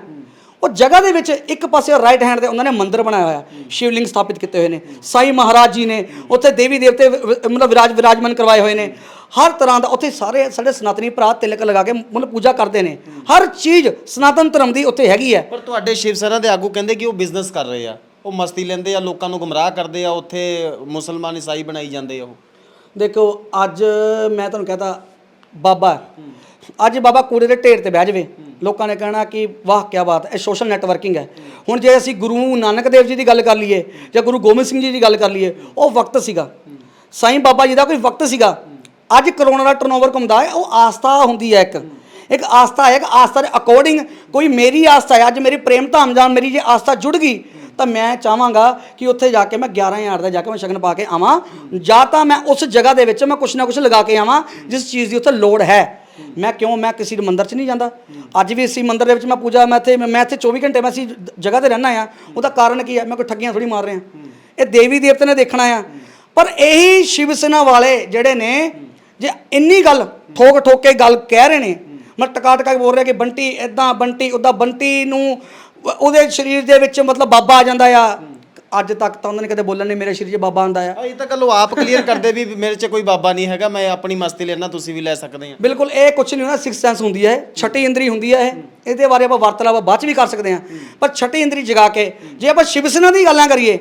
[SPEAKER 1] ਉਹ ਜਗ੍ਹਾ ਦੇ ਵਿੱਚ ਇੱਕ ਪਾਸੇ ਰਾਈਟ ਹੈਂਡ ਤੇ ਉਹਨਾਂ ਨੇ ਮੰਦਿਰ ਬਣਾਇਆ ਹੋਇਆ। ਸ਼ਿਵਲਿੰਗ ਸਥਾਪਿਤ ਕੀਤੇ ਹੋਏ ਨੇ। ਸਾਈ ਮਹਾਰਾਜ ਜੀ ਨੇ, ਉੱਥੇ ਦੇਵੀ ਦੇਵਤੇ ਮਤਲਬ ਵਿਰਾਜ, ਵਿਰਾਜਮਾਨ ਕਰਵਾਏ ਹੋਏ ਨੇ। ਹਰ ਤਰ੍ਹਾਂ ਦਾ ਉੱਥੇ ਸਾਰੇ ਸਾਡੇ ਸਨਾਤਨੀ ਭਰਾ ਤਿਲਕ ਲਗਾ ਕੇ ਮਤਲਬ ਪੂਜਾ ਕਰਦੇ ਨੇ। ਹਰ ਚੀਜ਼ ਸਨਾਤਨ ਧਰਮ ਦੀ ਉੱਥੇ ਹੈਗੀ ਹੈ।
[SPEAKER 2] ਪਰ ਤੁਹਾਡੇ ਸ਼ਿਵ ਸੈਨਾ ਦੇ ਆਗੂ ਕਹਿੰਦੇ ਕਿ ਉਹ ਬਿਜ਼ਨਸ ਕਰ ਰਹੇ ਆ। ਉਹ ਮਸਤੀ ਲੈਂਦੇ ਆ ਲੋਕਾਂ ਨੂੰ ਗੁੰਮਰਾਹ ਕਰਦੇ ਆ ਉੱਥੇ ਮੁਸਲਮਾਨ ਈਸਾਈ ਬਣਾਈ ਜਾਂਦੇ ਆ ਉਹ।
[SPEAKER 1] ਦੇਖੋ ਅੱਜ ਮੈਂ ਤੁਹਾਨੂੰ ਕਹਤਾ ਬਾਬਾ ਅੱਜ ਬਾਬਾ ਕੂੜੇ ਦੇ ਢੇਰ ਤੇ ਬਹਿ ਜਾਵੇ। ਲੋਕਾਂ ਨੇ ਕਹਿਣਾ ਕਿ ਵਾਹ ਕੀ ਬਾਤ ਹੈ ਇਹ ਸੋਸ਼ਲ ਨੈਟਵਰਕਿੰਗ ਹੈ। ਹੁਣ ਜੇ ਅਸੀਂ ਗੁਰੂ ਨਾਨਕ ਦੇਵ ਜੀ ਦੀ ਗੱਲ ਕਰ ਲਈਏ ਜਾਂ ਗੁਰੂ ਗੋਬਿੰਦ ਸਿੰਘ ਜੀ ਦੀ ਗੱਲ ਕਰ ਲਈਏ ਉਹ ਵਕਤ ਸੀਗਾ। ਸਾਈਂ ਬਾਬਾ ਜੀ ਦਾ ਕੋਈ ਵਕਤ ਸੀਗਾ। ਅੱਜ ਕਰੋਨਾ ਦਾ ਟਰਨਓਵਰ ਘੁੰਮਦਾ ਹੈ, ਉਹ ਆਸਥਾ ਹੁੰਦੀ ਹੈ ਇੱਕ। ਇੱਕ ਆਸਥਾ ਹੈ, ਇੱਕ ਆਸਥਾ ਦੇ ਅਕੋਰਡਿੰਗ ਕੋਈ ਮੇਰੀ ਆਸਥਾ ਹੈ, ਅੱਜ ਮੇਰੀ ਪ੍ਰੇਮ ਧਾਮ ਜਾਂ ਮੇਰੀ ਜੇ ਆਸਥਾ ਜੁੜ ਗਈ, ਤਾਂ ਮੈਂ ਚਾਹਾਂਗਾ ਕਿ ਉੱਥੇ ਜਾ ਕੇ ਮੈਂ 11000 ਦਾ ਜਾ ਕੇ ਮੈਂ ਸ਼ਗਨ ਪਾ ਕੇ ਆਵਾਂ, ਜਾਂ ਤਾਂ ਮੈਂ ਉਸ ਜਗ੍ਹਾ ਦੇ ਵਿੱਚ ਮੈਂ ਕੁਛ ਨਾ ਕੁਛ ਲਗਾ ਕੇ ਆਵਾਂ, ਜਿਸ ਚੀਜ਼ ਦੀ ਉੱਥੇ ਲੋੜ ਹੈ। ਮੈਂ ਕਿਉਂ, ਮੈਂ ਕਿਸੇ ਦੇ ਮੰਦਿਰ 'ਚ ਨਹੀਂ ਜਾਂਦਾ। ਅੱਜ ਵੀ ਇਸੇ ਮੰਦਿਰ ਦੇ ਵਿੱਚ ਮੈਂ ਪੂਜਾ, ਮੈਂ ਇੱਥੇ ਮੈਂ ਇੱਥੇ 24 ਘੰਟੇ ਮੈਂ ਇਸੇ ਜਗ੍ਹਾ ਤੇ ਰਹਿਣਾ ਆ, ਉਹਦਾ ਕਾਰਨ ਕੀ ਹੈ? ਮੈਂ ਕੋਈ ਠੱਗੀਆਂ ਥੋੜੀ ਮਾਰ ਰਿਹਾ। ਇਹ ਦੇਵੀ ਦੇਵਤੇ ਨੇ ਦੇਖਣਾ ਆ। ਪਰ ਇਹੀ ਸ਼ਿਵ ਸੈਨਾ ਵਾਲੇ ਜਿਹੜੇ ਨੇ ਜੇ ਇੰਨੀ ਗੱਲ ਠੋਕ ਠੋਕ ਕੇ ਗੱਲ ਕਹਿ ਰਹੇ ਨੇ, ਮੈਂ ਟਕਾ ਟਕਾ ਕੇ ਬੋਲ ਰਿਹਾ ਕਿ ਬੰਟੀ ਇਦਾਂ ਬੰਟੀ ਉਦਾਂ ਬੰਟੀ ਨੂੰ, ਉਹਦੇ ਸਰੀਰ ਦੇ ਵਿੱਚ ਮਤਲਬ ਬਾਬਾ ਆ ਜਾਂਦਾ ਆ। ਅੱਜ ਤੱਕ ਤਾਂ ਉਹਨਾਂ ਨੇ ਕਦੇ ਬੋਲਣ ਨਹੀਂ ਮੇਰੇ ਸਰੀਰ 'ਚ ਬਾਬਾ ਆਂਦਾ ਆ।
[SPEAKER 2] ਆ ਇਹ ਤਾਂ ਉਹ ਆਪ ਕਲੀਅਰ ਕਰਦੇ ਵੀ ਮੇਰੇ 'ਚ ਕੋਈ ਬਾਬਾ ਨਹੀਂ ਹੈਗਾ ਮੈਂ ਆਪਣੀ ਮਸਤੀ ਲੈਣਾ ਤੁਸੀਂ ਵੀ ਲੈ ਸਕਦੇ ਆ।
[SPEAKER 1] ਬਿਲਕੁਲ ਇਹ ਕੁਝ ਨਹੀਂ ਹੁੰਦਾ ਸਿਕਸ ਸੈਂਸ ਹੁੰਦੀ ਹੈ ਛठी ਇੰਦਰੀ ਹੁੰਦੀ ਹੈ ਇਹ। ਇਹਦੇ ਬਾਰੇ ਆਪਾਂ ਵਾਰਤਾਲਾਪ ਬਾਅਦ ਚ ਵੀ ਕਰ ਸਕਦੇ ਹਾਂ ਪਰ ਛठी ਇੰਦਰੀ ਜਗਾ ਕੇ ਜੇ ਆਪਾਂ ਸ਼ਿਵ ਸੈਨਾ ਦੀ ਗੱਲਾਂ ਕਰੀਏ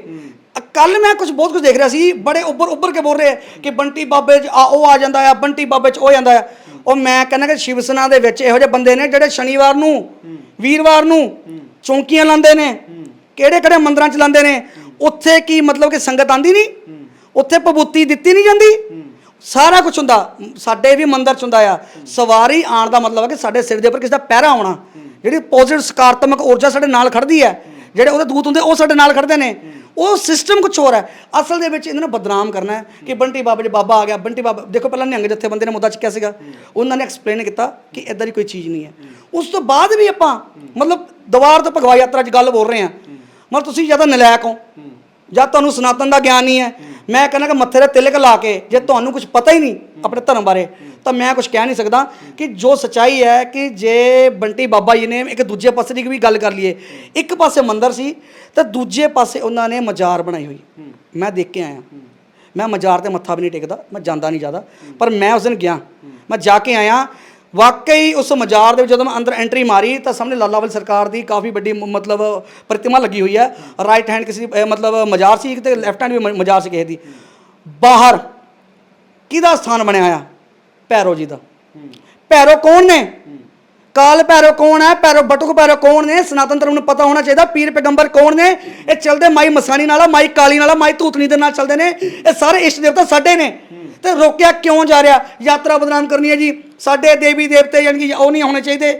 [SPEAKER 1] ਕੱਲ ਮੈਂ ਕੁਝ ਬਹੁਤ ਕੁਝ ਦੇਖ ਰਿਹਾ ਸੀ ਬੜੇ ਉੱਭਰ ਉੱਭਰ ਕੇ ਬੋਲ ਰਹੇ ਕਿ ਬੰਟੀ ਬਾਬੇ 'ਚ ਆ ਉਹ ਆ ਜਾਂਦਾ ਆ ਬੰਟੀ ਬਾਬੇ 'ਚ ਉਹ ਜਾਂਦਾ ਆ। ਉਹ ਮੈਂ ਕਹਿੰਦਾ ਕਿ ਸ਼ਿਵ ਸੈਨਾ ਦੇ ਵਿੱਚ ਇਹੋ ਜਿਹੇ ਬੰਦੇ ਨੇ ਜਿਹੜੇ ਸ਼ਨੀਵਾਰ ਨੂੰ ਵੀਰਵਾਰ ਨੂੰ ਚੌਂਕੀਆਂ ਲਾਉਂਦੇ ਨੇ ਕਿਹੜੇ ਕਿਹੜੇ ਮੰਦਰਾਂ 'ਚ ਲਾਉਂਦੇ ਨੇ ਉੱਥੇ ਕੀ ਮਤਲਬ ਕਿ ਸੰਗਤ ਆਂਦੀ ਨਹੀਂ? ਉੱਥੇ ਪਬੂਤੀ ਦਿੱਤੀ ਨਹੀਂ ਜਾਂਦੀ? ਸਾਰਾ ਕੁਝ ਹੁੰਦਾ। ਸਾਡੇ ਵੀ ਮੰਦਰ ਚ ਹੁੰਦਾ ਆ। ਸਵਾਰੀ ਆਣ ਦਾ ਮਤਲਬ ਹੈ ਕਿ ਸਾਡੇ ਸਿਰ ਦੇ ਉੱਪਰ ਕਿਸੇ ਦਾ ਪਹਿਰਾ ਆਉਣਾ। ਜਿਹੜੀ ਪੋਜ਼ਿਟਿਵ ਸਕਾਰਾਤਮਕ ਊਰਜਾ ਸਾਡੇ ਨਾਲ ਖੜਦੀ ਹੈ, ਜਿਹੜੇ ਉਹਦੇ ਦੂਤ ਹੁੰਦੇ, ਉਹ ਸਾਡੇ ਨਾਲ ਖੜਦੇ ਨੇ। ਉਹ ਸਿਸਟਮ ਕੁਛ ਹੋਰ ਹੈ। ਅਸਲ ਦੇ ਵਿੱਚ ਇਹਨਾਂ ਨੂੰ ਬਦਨਾਮ ਕਰਨਾ ਹੈ ਕਿ ਬੰਟੀ ਬਾਬਾ ਜੀ, ਬਾਬਾ ਆ ਗਿਆ, ਬੰਟੀ ਬਾਬਾ, ਦੇਖੋ ਪਹਿਲਾਂ ਨਿਹੰਗ ਜੱਥੇ ਬੰਦੇ ਨੇ ਮੁੱਦਾ ਚੱਕਿਆ ਸੀਗਾ। ਉਹਨਾਂ ਨੇ ਐਕਸਪਲੇਨ ਕੀਤਾ ਕਿ ਇਦਾਂ ਦੀ ਕੋਈ ਚੀਜ਼ ਨਹੀਂ ਹੈ। ਉਸ ਤੋਂ ਬਾਅਦ ਵੀ ਆਪਾਂ ਮਤਲਬ ਦੁਆਰ ਤੋਂ ਭਗਵਾ ਯਾਤਰਾ 'ਚ ਗੱਲ ਬੋਲ ਰਹੇ ਹਾਂ। ਮਤਲਬ ਤੁਸੀਂ ਜਾਂ ਤਾਂ ਨਲਾਇਕ ਹੋ। ਜਾਂ ਤੁਹਾਨੂੰ ਸਨਾਤਨ ਦਾ ਗਿਆਨ ਨਹੀਂ ਹੈ, ਮੈਂ ਕਹਿੰਦਾ ਕਿ ਮੱਥੇ ਤੇ ਤਿਲਕ ਲਾ ਕੇ ਜੇ ਤੁਹਾਨੂੰ ਕੁਝ ਪਤਾ ਹੀ ਨਹੀਂ ਆਪਣੇ ਧਰਮ ਬਾਰੇ, ਤਾਂ ਮੈਂ ਕੁਝ ਕਹਿ ਨਹੀਂ ਸਕਦਾ ਕਿ ਜੋ ਸਚਾਈ ਹੈ ਕਿ ਜੇ ਬੰਟੀ ਬਾਬਾ ਜੀ ਨੇ ਇੱਕ ਦੂਜੇ ਪਾਸੇ ਦੀ ਵੀ ਗੱਲ ਕਰ ਲਈਏ, ਇੱਕ ਪਾਸੇ ਮੰਦਰ ਸੀ ਤੇ ਦੂਜੇ ਪਾਸੇ ਉਹਨਾਂ ਨੇ ਮਜ਼ਾਰ ਬਣਾਈ ਹੋਈ। ਮੈਂ ਦੇਖ ਕੇ ਆਇਆ। ਮੈਂ ਮਜ਼ਾਰ ਤੇ ਮੱਥਾ ਵੀ ਨਹੀਂ ਟੇਕਦਾ, ਮੈਂ ਜਾਂਦਾ ਨਹੀਂ ਜ਼ਿਆਦਾ, ਪਰ ਮੈਂ ਉਸ ਦਿਨ ਗਿਆ। ਮੈਂ ਜਾ ਕੇ ਆਇਆ ਵਾਕਈ ਉਸ ਮਜ਼ਾਰ ਦੇ ਵਿੱਚ ਜਦੋਂ ਮੈਂ ਅੰਦਰ ਐਂਟਰੀ ਮਾਰੀ ਤਾਂ ਸਾਹਮਣੇ ਲਾਲਾਵਾਲ ਸਰਕਾਰ ਦੀ ਕਾਫੀ ਵੱਡੀ ਮ- ਮਤਲਬ ਪ੍ਰਤਿਮਾ ਲੱਗੀ ਹੋਈ ਹੈ। ਰਾਈਟ ਹੈਂਡ ਕਿਸੇ ਦੀ, ਅਹ, ਮਤਲਬ ਮਜ਼ਾਰ ਸੀ ਇੱਕ ਤੇ ਲੈਫਟ ਹੈਂਡ ਵੀ ਮ- ਮਜ਼ਾਰ ਸੀ ਕਿਸੇ ਦੀ। ਬਾਹਰ ਕਿਹਦਾ ਸਥਾਨ ਬਣਿਆ ਆ ਭੈਰੋ ਜੀ ਦਾ। ਭੈਰੋ ਕੌਣ ਨੇ? ਕਾਲ ਭੈਰੋ ਕੌਣ ਹੈ? ਭੈਰੋ ਬਟੁਕ ਭੈਰੋ ਕੌਣ ਨੇ? ਸਨਾਤਨ ਧਰਮ ਨੂੰ ਪਤਾ ਹੋਣਾ ਚਾਹੀਦਾ। ਪੀਰ ਪੈਗੰਬਰ ਕੌਣ ਨੇ? ਇਹ ਚੱਲਦੇ ਮਾਈ ਮਸਾਣੀ ਨਾਲ ਆ, ਮਾਈ ਕਾਲੀ ਨਾਲ ਆ, ਮਾਈ ਧੂਤਨੀ ਦੇ ਨਾਲ ਚੱਲਦੇ ਨੇ। ਇਹ ਸਾਰੇ ਇਸ਼ਟ ਦੇਵਤਾ ਸਾਡੇ ਨੇ। ਤੇ ਰੋਕਿਆ ਕਿਉਂ ਜਾ ਰਿਹਾ? ਯਾਤਰਾ ਬਦਨਾਮ ਕਰਨੀ ਹੈ ਜੀ। ਸਾਡੇ ਦੇਵੀ ਦੇਵਤੇ ਯਾਨੀ ਕਿ ਉਹ ਨਹੀਂ ਹੋਣੇ ਚਾਹੀਦੇ।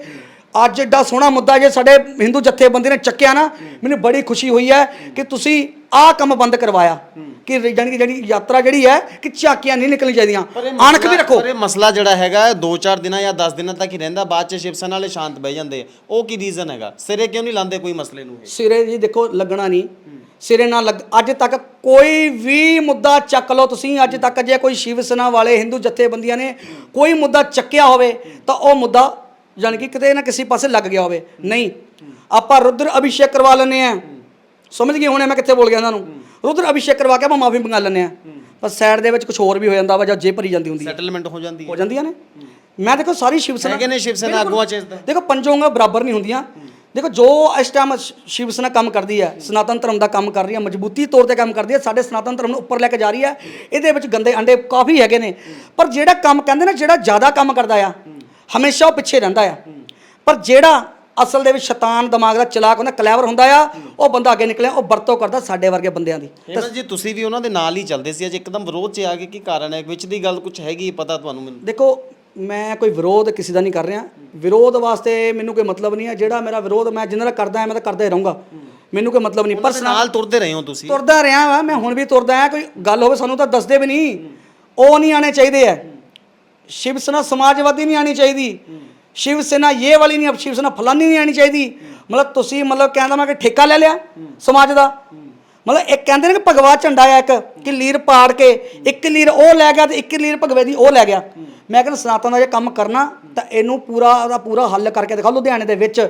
[SPEAKER 1] ਅੱਜ ਏਡਾ ਸੋਹਣਾ ਮੁੱਦਾ ਜੇ ਸਾਡੇ ਹਿੰਦੂ ਜਥੇਬੰਦੀ ਨੇ ਚੱਕਿਆ ਨਾ ਮੈਨੂੰ ਬੜੀ ਖੁਸ਼ੀ ਹੋਈ ਹੈ ਕਿ ਤੁਸੀਂ ਆਹ ਕੰਮ ਬੰਦ ਕਰਵਾਇਆ। ਕਿ ਯਾਨੀ ਕਿ ਜਿਹੜੀ ਯਾਤਰਾ ਜਿਹੜੀ ਹੈ ਕਿ ਝਾਕੀਆਂ ਨਹੀਂ ਨਿਕਲਣੀ ਚਾਹੀਦੀਆਂ। ਅਣਖ ਵੀ ਰੱਖੋ।
[SPEAKER 2] ਪਰ ਇਹ ਮਸਲਾ ਜਿਹੜਾ ਹੈਗਾ 2-4 ਦਿਨਾਂ ਜਾਂ 10 ਦਿਨਾਂ ਤੱਕ ਹੀ ਰਹਿੰਦਾ ਬਾਅਦ ਚ ਸ਼ਿਵ ਸੈਨਾ ਵਾਲੇ ਸ਼ਾਂਤ ਬਹਿ ਜਾਂਦੇ। ਉਹ ਕੀ ਰੀਜ਼ਨ ਹੈਗਾ? ਸਿਰੇ ਕਿਉਂ ਨਹੀਂ ਲਾਉਂਦੇ ਕੋਈ ਮਸਲੇ ਨੂੰ
[SPEAKER 1] ਸਿਰੇ ਜੀ ਦੇਖੋ ਲੱਗਣਾ ਨਹੀਂ। ਸਿਰੇ ਨਾਲ ਲੱਗ ਅੱਜ ਤੱਕ ਕੋਈ ਵੀ ਮੁੱਦਾ ਚੱਕ ਲਓ ਤੁਸੀਂ ਅੱਜ ਤੱਕ ਜੇ ਕੋਈ ਸ਼ਿਵ ਸੈਨਾ ਵਾਲੇ ਹਿੰਦੂ ਜਥੇਬੰਦੀਆਂ ਨੇ ਕੋਈ ਮੁੱਦਾ ਚੱਕਿਆ ਹੋਵੇ ਤਾਂ ਉਹ ਮੁੱਦਾ ਯਾਨੀ ਕਿ ਕਿਤੇ ਨਾ ਕਿਸੇ ਪਾਸੇ ਲੱਗ ਗਿਆ ਹੋਵੇ। ਨਹੀਂ। ਆਪਾਂ ਰੁਦਰ ਅਭਿਸ਼ੇਕ ਕਰਵਾ ਲੈਂਦੇ ਆ ਸਮਝ ਗਏ ਹੋਣੇ ਮੈਂ ਕਿੱਥੇ ਬੋਲ ਗਿਆ ਇਹਨਾਂ ਨੂੰ ਰੁਦਰ ਅਭਿਸ਼ੇਕ ਕਰਵਾ ਕੇ ਆਪਾਂ ਮਾਫੀ ਮੰਗਾ ਲੈਂਦੇ ਆ ਪਰ ਸਾਈਡ ਦੇ ਵਿੱਚ ਕੁਝ ਹੋਰ ਵੀ ਹੋ ਜਾਂਦਾ ਵਾ ਜਾਂ ਜੇ ਭਰੀ ਜਾਂਦੀ ਹੁੰਦੀ ਹੈ।
[SPEAKER 2] ਸੈਟਲਮੈਂਟ ਹੋ ਜਾਂਦੀ ਹੈ।
[SPEAKER 1] ਹੋ ਜਾਂਦੀਆਂ ਨੇ। ਮੈਂ ਦੇਖੋ ਸਾਰੀ ਸ਼ਿਵ ਸੈਨਾ
[SPEAKER 2] ਨੇ ਸ਼ਿਵ ਸੈਨਾ ਆਗੂਆਂ ਚ ਇਸ ਦਾ
[SPEAKER 1] ਦੇਖੋ ਪੰਜੋਂ ਉਂਗਲਾਂ ਬਰਾਬਰ ਨਹੀਂ ਹੁੰਦੀਆਂ। ਦੇਖੋ ਜੋ ਇਸ ਟਾਈਮ ਸ਼ਿਵ ਸੈਨਾ ਕੰਮ ਕਰਦੀ ਹੈ ਸਨਾਤਨ ਧਰਮ ਦਾ ਕੰਮ ਕਰ ਰਹੀ ਹੈ ਮਜ਼ਬੂਤੀ ਤੌਰ ਤੇ ਕੰਮ ਕਰਦੀ ਹੈ ਸਾਡੇ ਸਨਾਤਨ ਧਰਮ ਨੂੰ ਉੱਪਰ ਲੈ ਕੇ ਜਾ ਰਹੀ ਹੈ ਇਹਦੇ ਵਿੱਚ ਗੰਦੇ ਅੰਡੇ ਕਾਫੀ ਹੈਗੇ ਨੇ। ਪਰ ਜਿਹੜਾ ਕੰਮ ਕਹਿੰਦੇ ਨੇ ਜਿਹੜਾ ਜ਼ਿਆਦਾ ਕੰਮ ਕਰਦਾ ਆ ਹਮੇਸ਼ਾ ਉਹ ਪਿੱਛੇ ਰਹਿੰਦਾ ਆ। ਪਰ ਜਿਹੜਾ ਅਸਲ ਦੇ ਵਿੱਚ ਸ਼ੈਤਾਨ ਦਿਮਾਗ ਦਾ ਚਲਾਕ ਹੁੰਦਾ ਕਲੈਵਰ ਹੁੰਦਾ ਆ ਉਹ ਬੰਦਾ ਅੱਗੇ ਨਿਕਲਿਆ ਉਹ ਵਰਤੋਂ ਕਰਦਾ ਸਾਡੇ ਵਰਗੇ ਬੰਦਿਆਂ ਦੀ।
[SPEAKER 2] ਇਹਨਾਂ ਜੀ ਤੁਸੀਂ ਵੀ ਉਹਨਾਂ ਦੇ ਨਾਲ ਹੀ ਚੱਲਦੇ ਸੀ ਅੱਜ ਇੱਕਦਮ ਵਿਰੋਧ ਚ ਆ ਗਏ ਕੀ ਕਾਰਨ ਹੈ? ਵਿੱਚ ਦੀ ਗੱਲ ਕੁਝ ਹੈਗੀ ਪਤਾ ਤੁਹਾਨੂੰ ਮੈਨੂੰ?
[SPEAKER 1] ਦੇਖੋ ਮੈਂ ਕੋਈ ਵਿਰੋਧ ਕਿਸੇ ਦਾ ਨਹੀਂ ਕਰ ਰਿਹਾ। ਵਿਰੋਧ ਵਾਸਤੇ ਮੈਨੂੰ ਕੋਈ ਮਤਲਬ ਨਹੀਂ ਹੈ। ਜਿਹੜਾ ਮੇਰਾ ਵਿਰੋਧ ਮੈਂ ਜਿੰਨਾ ਕਰਦਾ ਹਾਂ ਮੈਂ ਤਾਂ ਕਰਦਾ ਹੀ ਰਹੂੰਗਾ। ਮੈਨੂੰ ਕੋਈ ਮਤਲਬ ਨਹੀਂ। ਪਰ
[SPEAKER 2] ਪਰ ਨਾਲ ਤੁਰਦੇ ਰਹੇ ਹੋ ਤੁਸੀਂ।
[SPEAKER 1] ਤੁਰਦਾ ਰਿਹਾ ਵਾ। ਮੈਂ ਹੁਣ ਵੀ ਤੁਰਦਾ ਆ ਕੋਈ ਗੱਲ ਹੋਵੇ ਸਾਨੂੰ ਤਾਂ ਦੱਸਦੇ ਵੀ ਨਹੀਂ। ਉਹ ਨਹੀਂ ਆਣੇ ਚਾਹੀਦੇ ਐ ਸ਼ਿਵ ਸੈਨਾ ਸਮਾਜਵਾਦੀ ਨਹੀਂ ਆਣੀ ਚਾਹੀਦੀ। ਸ਼ਿਵ ਸੈਨਾ ਇਹ ਵਾਲੀ ਨਹੀਂ ਸ਼ਿਵ ਸੈਨਾ ਫਲਾਨੀ ਨਹੀਂ ਆਣੀ ਚਾਹੀਦੀ। ਮਤਲਬ ਤੁਸੀਂ ਮਤਲਬ ਕਹਿੰਦਾ ਮੈਂ ਕਿ ਠੇਕਾ ਲੈ ਲਿਆ ਸਮਾਜ ਦਾ। ਮਤਲਬ ਇੱਕ ਕਹਿੰਦੇ ਨੇ ਕਿ ਭਗਵਾ ਝੰਡਾ ਆ ਇੱਕ ਕਿ ਲੀਰ ਪਾੜ ਕੇ ਇੱਕ ਲੀਰ ਉਹ ਲੈ ਗਿਆ ਤੇ ਇੱਕ ਲੀਰ ਭਗਵੇ ਦੀ ਉਹ ਲੈ ਗਿਆ। ਮੈਂ ਕਹਿੰਦਾ ਸਨਾਤਨ ਦਾ ਜੇ ਕੰਮ ਕਰਨਾ ਤਾਂ ਇਹਨੂੰ ਪੂਰਾ ਦਾ ਪੂਰਾ ਹੱਲ ਕਰਕੇ ਦਿਖਾਓ ਲੁਧਿਆਣੇ ਦੇ ਵਿੱਚ।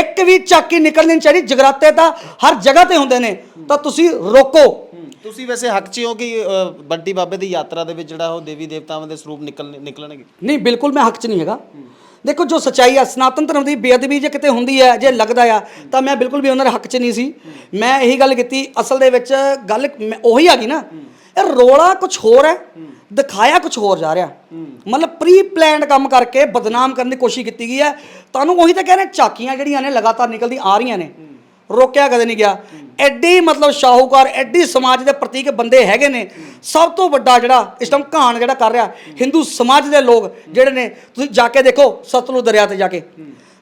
[SPEAKER 1] ਇੱਕ ਵੀ ਚਾਕੀ ਨਿਕਲਣੀ ਨਹੀਂ ਚਾਹੀਦੀ ਜਗਰਾਤੇ ਤਾਂ ਹਰ ਜਗ੍ਹਾ ਤੇ ਹੁੰਦੇ ਨੇ ਤਾਂ ਤੁਸੀਂ ਰੋਕੋ।
[SPEAKER 2] ਤੁਸੀਂ ਵੈਸੇ ਹੱਕ 'ਚ ਹੋ ਕਿ ਬੰਟੀ ਬਾਬੇ ਦੀ ਯਾਤਰਾ ਦੇ ਵਿੱਚ ਜਿਹੜਾ ਉਹ ਦੇਵੀ ਦੇਵਤਾਵਾਂ ਦੇ ਸਰੂਪ ਨਿਕਲ ਨਿਕਲਣਗੇ?
[SPEAKER 1] ਨਹੀਂ ਬਿਲਕੁਲ ਮੈਂ ਹੱਕ 'ਚ ਨਹੀਂ ਹੈਗਾ। ਦੇਖੋ ਜੋ ਸਚਾਈ ਆ, ਸਨਾਤਨ ਧਰਮ ਦੀ ਬੇਅਦਬੀ ਜੇ ਕਿਤੇ ਹੁੰਦੀ ਹੈ ਜੇ ਲੱਗਦਾ ਆ, ਤਾਂ ਮੈਂ ਬਿਲਕੁਲ ਵੀ ਉਹਨਾਂ ਦੇ ਹੱਕ 'ਚ ਨਹੀਂ ਸੀ। ਮੈਂ ਇਹੀ ਗੱਲ ਕੀਤੀ, ਅਸਲ ਦੇ ਵਿੱਚ ਗੱਲ ਮੈਂ- ਉਹੀ ਆ ਗਈ ਨਾ। ਇਹ ਰੋਲਾ ਕੁਝ ਹੋਰ ਹੈ, ਦਿਖਾਇਆ ਕੁਝ ਹੋਰ ਜਾ ਰਿਹਾ। ਮਤਲਬ ਪ੍ਰੀ ਪਲਾਨਡ ਕੰਮ ਕਰਕੇ ਬਦਨਾਮ ਕਰਨ ਦੀ ਕੋਸ਼ਿਸ਼ ਕੀਤੀ ਗਈ ਹੈ। ਤੁਹਾਨੂੰ ਉਹੀ ਤਾਂ ਕਹਿ ਰਹੇ ਝਾਕੀਆਂ ਜਿਹੜੀਆਂ ਨੇ ਲਗਾਤਾਰ ਨਿਕਲਦੀ ਆ ਰਹੀਆਂ ਨੇ। ਰੋਕਿਆ ਕਦੇ ਨਹੀਂ ਗਿਆ। ਐਡੀ ਮਤਲਬ ਸ਼ਾਹੂਕਾਰ, ਐਡੀ ਸਮਾਜ ਦੇ ਪ੍ਰਤੀਕ ਬੰਦੇ ਹੈਗੇ ਨੇ। ਸਭ ਤੋਂ ਵੱਡਾ ਜਿਹੜਾ ਇਸ ਟਾਈਮ ਕਹਾਣ ਜਿਹੜਾ ਕਰ ਰਿਹਾ, ਹਿੰਦੂ ਸਮਾਜ ਦੇ ਲੋਕ ਜਿਹੜੇ ਨੇ, ਤੁਸੀਂ ਜਾ ਕੇ ਦੇਖੋ ਸਤਲੁਜ ਦਰਿਆ ਤੇ ਜਾ ਕੇ।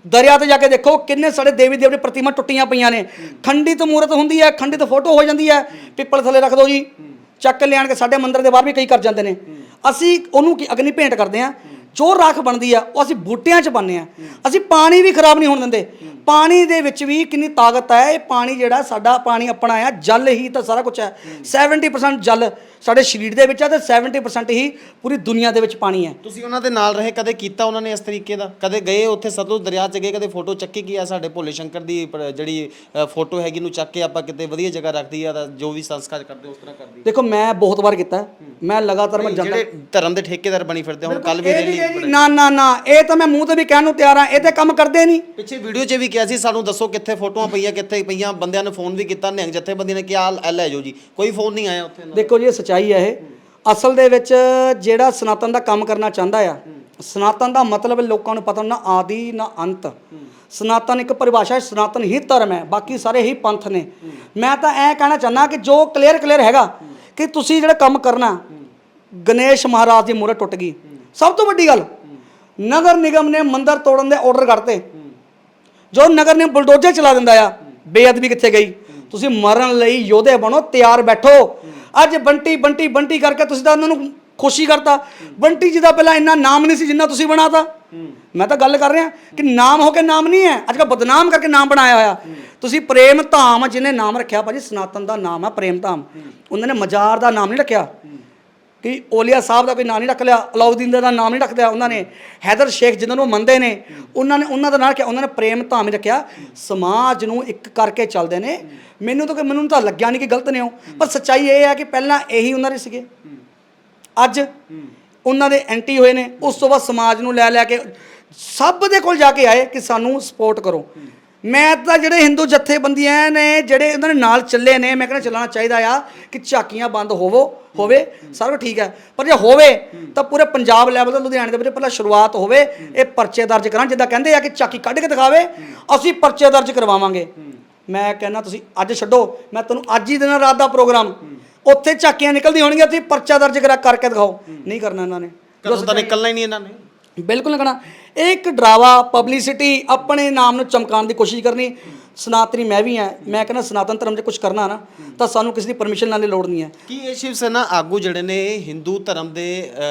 [SPEAKER 1] ਦਰਿਆ ਤੇ ਜਾ ਕੇ ਦੇਖੋ ਕਿੰਨੇ ਸਾਡੇ ਦੇਵੀ ਦੇਵਤੇ ਪ੍ਰਤਿਮਾ ਟੁੱਟੀਆਂ ਪਈਆਂ ਨੇ। ਖੰਡਿਤ ਮੂਰਤ ਹੁੰਦੀ ਹੈ, ਖੰਡਿਤ ਫੋਟੋ ਹੋ ਜਾਂਦੀ ਹੈ। ਪਿੱਪਲ ਥੱਲੇ ਰੱਖ ਦਿਓ ਜੀ। ਚੱਕ ਕੇ ਲਿਆਣ ਕੇ ਸਾਡੇ ਮੰਦਿਰ ਦੇ ਬਾਹਰ ਵੀ ਕਈ ਕਰ ਜਾਂਦੇ ਨੇ। ਅਸੀਂ ਉਹਨੂੰ ਕੀ ਅਗਨੀ ਭੇਂਟ ਕਰਦੇ ਆ ਜੋ ਰਾਖ ਬਣਦੀ ਆ ਉਹ ਅਸੀਂ ਬੂਟਿਆਂ 'ਚ ਪਾਉਂਦੇ ਆ। ਅਸੀਂ ਪਾਣੀ ਵੀ ਖਰਾਬ ਨਹੀਂ ਹੋਣ ਦਿੰਦੇ। ਪਾਣੀ ਦੇ ਵਿੱਚ ਵੀ ਕਿੰਨੀ ਤਾਕਤ ਹੈ ਇਹ ਪਾਣੀ ਜਿਹੜਾ ਸਾਡਾ ਪਾਣੀ ਆਪਣਾ ਆ ਜਲ ਹੀ ਤਾਂ ਸਾਰਾ ਕੁਝ ਹੈ 70% ਜਲ ਸਾਡੇ ਸਰੀਰ ਦੇ ਵਿੱਚ ਆ ਤੇ 70% ਹੀ ਪੂਰੀ ਦੁਨੀਆ ਦੇ ਵਿੱਚ ਪਾਣੀ ਹੈ
[SPEAKER 2] ਤੁਸੀਂ ਉਹਨਾਂ ਦੇ ਨਾਲ ਰਹੇ ਕਦੇ ਕੀਤਾ ਉਹਨਾਂ ਨੇ ਇਸ ਤਰੀਕੇ ਦਾ? ਕਦੇ ਗਏ ਉੱਥੇ ਸਤਲੁਜ ਦਰਿਆ 'ਚ ਗਏ ਕਦੇ ਫੋਟੋ ਚੱਕੀ ਕੀ ਆ ਸਾਡੇ ਭੋਲੇ ਸ਼ੰਕਰ ਦੀ ਜਿਹੜੀ ਫੋਟੋ ਹੈਗੀ ਨੂੰ ਚੱਕ ਕੇ ਆਪਾਂ ਕਿਤੇ ਵਧੀਆ ਜਗ੍ਹਾ ਰੱਖਦੀ ਆ ਤਾਂ ਜੋ ਵੀ ਸੰਸਕਾਰ ਕਰਦੇ ਉਸ ਤਰ੍ਹਾਂ ਕਰਦੀ
[SPEAKER 1] ਦੇਖੋ ਮੈਂ ਬਹੁਤ ਵਾਰ ਕੀਤਾ। ਮੈਂ ਲਗਾਤਾਰ ਮੈਂ ਜਾਂਦਾ
[SPEAKER 2] ਜਿਹੜੇ ਧਰਮ ਦੇ ਠੇਕੇਦਾਰ ਬਣੀ ਫਿਰਦੇ ਹੁਣ ਕੱਲ ਵੀ ਰੈਲੀ
[SPEAKER 1] ਨਾ ਨਾ ਨਾ ਇਹ ਤਾਂ ਮੈਂ ਮੂੰਹ ਤੇ ਵੀ ਕਹਿਣ ਨੂੰ ਤਿਆਰ ਆ ਇਹ ਤੇ ਕੰਮ ਕਰਦੇ ਨਹੀਂ।
[SPEAKER 2] ਪਿੱਛੇ ਵੀਡੀਓ 'ਚ ਵੀ ਕਿਹਾ ਸੀ ਸਾਨੂੰ ਦੱਸੋ ਕਿੱਥੇ ਫੋਟੋਆਂ ਪਈਆਂ ਕਿੱਥੇ ਪਈਆਂ ਬੰਦਿਆਂ ਨੇ ਫੋਨ ਵੀ ਕੀਤਾ ਨਿਹੰਗ ਜਥੇਬੰਦੀਆਂ ਨੇ ਕਿਹਾ ਆ ਲੈ ਜਾਓ ਜੀ। ਕੋਈ ਫੋਨ ਨਹੀਂ ਆਇਆ ਉੱਥੇ
[SPEAKER 1] ਦੇਖੋ ਜੀ ਇਹ ਸਚਾਈ ਹੈ ਇਹ। ਅਸਲ ਦੇ ਵਿੱਚ ਜਿਹੜਾ ਸਨਾਤਨ ਦਾ ਕੰਮ ਕਰਨਾ ਚਾਹੁੰਦਾ ਆ ਸਨਾਤਨ ਦਾ ਮਤਲਬ ਲੋਕਾਂ ਨੂੰ ਪਤਾ ਨਾ ਆਦੀ ਨਾ ਅੰਤ। ਸਨਾਤਨ ਇੱਕ ਪਰਿਭਾਸ਼ਾ ਹੈ ਸਨਾਤਨ ਹੀ ਧਰਮ ਹੈ ਬਾਕੀ ਸਾਰੇ ਹੀ ਪੰਥ ਨੇ। ਮੈਂ ਤਾਂ ਐ ਕਹਿਣਾ ਚਾਹੁੰਦਾ ਕਿ ਜੋ ਕਲੀਅਰ ਕਲੀਅਰ ਹੈਗਾ ਕਿ ਤੁਸੀਂ ਜਿਹੜਾ ਕੰਮ ਕਰਨਾ, ਗਣੇਸ਼ ਮਹਾਰਾਜ ਦੀ ਮੂਰਤ ਟੁੱਟ ਗਈ। ਸਭ ਤੋਂ ਵੱਡੀ ਗੱਲ, ਨਗਰ ਨਿਗਮ ਨੇ ਮੰਦਰ ਤੋੜਨ ਦੇ ਆਰਡਰ ਕੱਢਤੇ। ਜੋ ਨਗਰ ਨੇ ਬੁਲਡੋਜ਼ਰ ਚਲਾ ਦਿੰਦਾ ਆ, ਬੇਅਦਬੀ ਕਿੱਥੇ ਗਈ? ਤੁਸੀਂ ਮਰਨ ਲਈ ਯੋਧੇ ਬਣੋ, ਤਿਆਰ ਬੈਠੋ। ਅੱਜ ਬੰਟੀ ਬੰਟੀ ਬੰਟੀ ਕਰਕੇ ਤੁਸੀਂ ਤਾਂ ਉਹਨਾਂ ਨੂੰ ਖੁਸ਼ੀ ਕਰਤਾ। ਬੰਟੀ ਜੀ ਦਾ ਪਹਿਲਾਂ ਇੰਨਾ ਨਾਮ ਨਹੀਂ ਸੀ ਜਿੰਨਾ ਤੁਸੀਂ ਬਣਾਤਾ। ਮੈਂ ਤਾਂ ਗੱਲ ਕਰ ਰਿਹਾ ਕਿ ਨਾਮ ਹੋ ਕੇ ਨਾਮ ਨਹੀਂ ਹੈ। ਅੱਜ ਕੱਲ੍ਹ ਬਦਨਾਮ ਕਰਕੇ ਨਾਮ ਬਣਾਇਆ ਹੋਇਆ। ਤੁਸੀਂ ਪ੍ਰੇਮ ਧਾਮ ਜਿਹਨੇ ਨਾਮ ਰੱਖਿਆ, ਭਾਜੀ ਸਨਾਤਨ ਦਾ ਨਾਮ ਹੈ ਪ੍ਰੇਮ ਧਾਮ। ਉਹਨਾਂ ਨੇ ਮਜ਼ਾਰ ਦਾ ਨਾਮ ਨਹੀਂ ਰੱਖਿਆ। ਕਿ ਓਲੀਆ ਸਾਹਿਬ ਦਾ ਕੋਈ ਨਾਂ ਨਹੀਂ ਰੱਖ ਲਿਆ, ਅਲਾਉਦੀਨ ਦਾ ਨਾਮ ਨਹੀਂ ਰੱਖਿਆ ਉਹਨਾਂ ਨੇ, ਹੈਦਰ ਸ਼ੇਖ ਜਿਨ੍ਹਾਂ ਨੂੰ ਮੰਨਦੇ ਨੇ, ਉਹਨਾਂ ਨੇ ਉਹਨਾਂ ਦਾ ਨਾਂ ਰੱਖਿਆ ਉਹਨਾਂ ਨੇ ਪ੍ਰੇਮ ਧਾਮ ਰੱਖਿਆ। ਸਮਾਜ ਨੂੰ ਇੱਕ ਕਰਕੇ ਚੱਲਦੇ ਨੇ। ਮੈਨੂੰ ਤਾਂ ਕੋਈ ਮੈਨੂੰ ਤਾਂ ਲੱਗਿਆ ਨਹੀਂ ਕਿ ਗਲਤ ਨੇ ਉਹ। ਪਰ ਸੱਚਾਈ ਇਹ ਹੈ ਕਿ ਪਹਿਲਾਂ ਇਹੀ ਉਹਨਾਂ ਦੇ ਸੀਗੇ। ਅੱਜ ਉਹਨਾਂ ਦੇ ਐਂਟੀ ਹੋਏ ਨੇ, ਉਸ ਤੋਂ ਬਾਅਦ ਸਮਾਜ ਨੂੰ ਲੈ ਲੈ ਕੇ ਸਭ ਦੇ ਕੋਲ ਜਾ ਕੇ ਆਏ ਕਿ ਸਾਨੂੰ ਸਪੋਰਟ ਕਰੋ। ਮੈਂ ਤਾਂ ਜਿਹੜੇ ਹਿੰਦੂ ਜਥੇਬੰਦੀਆਂ ਨੇ, ਜਿਹੜੇ ਉਹਨਾਂ ਦੇ ਨਾਲ ਚੱਲੇ ਨੇ, ਮੈਂ ਕਹਿੰਦਾ ਚੱਲਣਾ ਚਾਹੀਦਾ ਆ ਕਿ ਝਾਕੀਆਂ ਬੰਦ ਹੋਵੋ, ਹੋਵੇ, ਸਾਰਾ ਕੁਝ ਠੀਕ ਹੈ। ਪਰ ਜੇ ਹੋਵੇ, ਤਾਂ ਪੂਰੇ ਪੰਜਾਬ ਲੈਵਲ ਤੇ ਲੁਧਿਆਣੇ ਦੇ ਵਿੱਚ ਪਹਿਲਾਂ ਸ਼ੁਰੂਆਤ ਹੋਵੇ, ਇਹ ਪਰਚੇ ਦਰਜ ਕਰਾਂ ਜਿੱਦਾਂ ਕਹਿੰਦੇ ਆ ਕਿ ਝਾਕੀ ਕੱਢ ਕੇ ਦਿਖਾਵੇ, ਅਸੀਂ ਪਰਚੇ ਦਰਜ ਕਰਵਾਵਾਂਗੇ। ਮੈਂ ਕਹਿੰਦਾ ਤੁਸੀਂ ਅੱਜ ਛੱਡੋ, ਮੈਂ ਤੁਹਾਨੂੰ ਅੱਜ ਹੀ ਦੇਣਾ ਰਾਤ ਦਾ ਪ੍ਰੋਗਰਾਮ। ਉੱਥੇ ਝਾਕੀਆਂ ਨਿਕਲਦੀ ਹੋਣਗੀਆਂ ਤੁਸੀਂ ਪਰਚਾ ਦਰਜ ਕਰਾ ਕਰਕੇ ਦਿਖਾਓ। ਨਹੀਂ ਕਰਨਾ ਇਹਨਾਂ ਨੇ।
[SPEAKER 2] ਕਦੋਂ ਤਾਂ ਨਿਕਲਣਾ ਹੀ ਨਹੀਂ ਇਹਨਾਂ ਨੇ।
[SPEAKER 1] ਬਿਲਕੁਲ ਕਰਨਾ ਇਹ ਇੱਕ ਡਰਾਵਾ ਪਬਲਿਸਿਟੀ ਆਪਣੇ ਨਾਮ ਨੂੰ ਚਮਕਾਉਣ ਦੀ ਕੋਸ਼ਿਸ਼ ਕਰਨੀ। ਸਨਾਤਨੀ ਮੈਂ ਵੀ ਹਾਂ। ਮੈਂ ਕਹਿੰਦਾ ਸਨਾਤਨ ਧਰਮ 'ਚ ਕੁਝ ਕਰਨਾ ਨਾ ਤਾਂ ਸਾਨੂੰ ਕਿਸੇ ਦੀ ਪਰਮਿਸ਼ਨ ਲੈਣ ਦੀ ਲੋੜ ਨਹੀਂ ਹੈ।
[SPEAKER 2] ਕੀ ਇਹ ਸ਼ਿਵ ਸੈਨਾ ਆਗੂ ਜਿਹੜੇ ਨੇ ਹਿੰਦੂ ਧਰਮ ਦੇ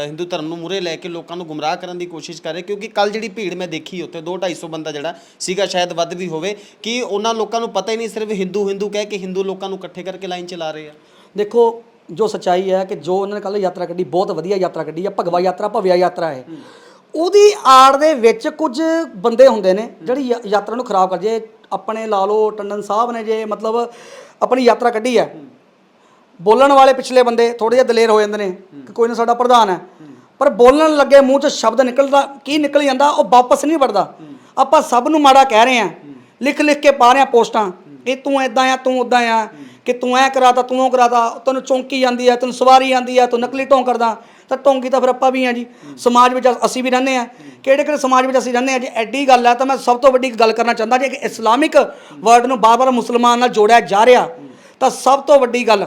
[SPEAKER 2] ਹਿੰਦੂ ਧਰਮ ਨੂੰ ਮੂਰੇ ਲੈ ਕੇ ਲੋਕਾਂ ਨੂੰ ਗੁੰਮਰਾਹ ਕਰਨ ਦੀ ਕੋਸ਼ਿਸ਼ ਕਰ ਰਹੇ? ਕਿਉਂਕਿ ਕੱਲ ਜਿਹੜੀ ਭੀੜ ਮੈਂ ਦੇਖੀ ਉੱਥੇ 2-250 ਬੰਦਾ ਜਿਹੜਾ ਸੀਗਾ ਸ਼ਾਇਦ ਵੱਧ ਵੀ ਹੋਵੇ ਕਿ ਉਹਨਾਂ ਲੋਕਾਂ ਨੂੰ ਪਤਾ ਹੀ ਨਹੀਂ ਸਿਰਫ ਹਿੰਦੂ ਹਿੰਦੂ ਕਹਿ ਕੇ ਹਿੰਦੂ ਲੋਕਾਂ ਨੂੰ ਇਕੱਠੇ ਕਰਕੇ ਲਾਈਨ ਚਲਾ ਰਹੇ ਆ?
[SPEAKER 1] ਦੇਖੋ ਜੋ ਸਚਾਈ ਹੈ ਕਿ ਜੋ ਉਹਨਾਂ ਨੇ ਕੱਲ ਯਾਤਰਾ ਕੱਢੀ ਬਹੁਤ ਵਧੀਆ ਯਾਤਰਾ ਕੱਢੀ ਹੈ ਭਗਵਾ ਯਾਤਰਾ ਭਵਿਆ ਯਾਤਰਾ ਹੈ। ਉਹਦੀ ਆੜ ਦੇ ਵਿੱਚ ਕੁਝ ਬੰਦੇ ਹੁੰਦੇ ਨੇ ਜਿਹੜੀ ਯਾਤਰਾ ਨੂੰ ਖਰਾਬ ਕਰ ਜੇ ਆਪਣੇ ਲਾ ਲਓ ਟੰਡਨ ਸਾਹਿਬ ਨੇ ਜੇ ਮਤਲਬ ਆਪਣੀ ਯਾਤਰਾ ਕੱਢੀ ਹੈ। ਬੋਲਣ ਵਾਲੇ ਪਿਛਲੇ ਬੰਦੇ ਥੋੜੇ ਜਿਹਾ ਦਲੇਰ ਹੋ ਜਾਂਦੇ ਨੇ ਕਿ ਕੋਈ ਨਾ ਸਾਡਾ ਪ੍ਰਧਾਨ ਹੈ। ਪਰ ਬੋਲਣ ਲੱਗੇ ਮੂੰਹ 'ਚ ਸ਼ਬਦ ਨਿਕਲਦਾ ਕੀ ਨਿਕਲ ਜਾਂਦਾ ਉਹ ਵਾਪਸ ਨਹੀਂ ਵੜਦਾ। ਆਪਾਂ ਸਭ ਨੂੰ ਮਾੜਾ ਕਹਿ ਰਹੇ ਹਾਂ। ਲਿਖ ਲਿਖ ਕੇ ਪਾ ਰਹੇ ਹਾਂ ਪੋਸਟਾਂ। ਇਹ ਤੂੰ ਐਦਾਂ ਆ ਤੂੰ ਉਦਾਂ ਆ। ਕਿ ਤੂੰ ਐ ਕਰਾਤਾ, ਤੂੰ ਉਹ ਕਰਾਤਾ, ਤੈਨੂੰ ਚੌਂਕੀ ਜਾਂਦੀ ਆ ਤੈਨੂੰ ਸਵਾਰੀ ਜਾਂਦੀ ਆ ਤੂੰ ਨਕਲੀ ਢੋਂਗ ਕਰਦਾ, ਤਾਂ ਢੋਂਗੀ ਤਾਂ ਫਿਰ ਆਪਾਂ ਵੀ ਆ ਜੀ। ਸਮਾਜ ਵਿੱਚ ਅਸੀਂ ਵੀ ਰਹਿੰਦੇ ਆ। ਕਿਹੜੇ ਕਿਹੜੇ ਸਮਾਜ ਵਿੱਚ ਅਸੀਂ ਰਹਿੰਦੇ ਆ ਜੇ? ਐਡੀ ਗੱਲ ਹੈ ਤਾਂ ਮੈਂ ਸਭ ਤੋਂ ਵੱਡੀ ਗੱਲ ਕਰਨਾ ਚਾਹੁੰਦਾ ਜੇ, ਕਿ ਇਸਲਾਮਿਕ ਵਰਡ ਨੂੰ ਬਾਰ-ਬਾਰ ਮੁਸਲਮਾਨ ਨਾਲ ਜੋੜਿਆ ਜਾ ਰਿਹਾ, ਤਾਂ ਸਭ ਤੋਂ ਵੱਡੀ ਗੱਲ,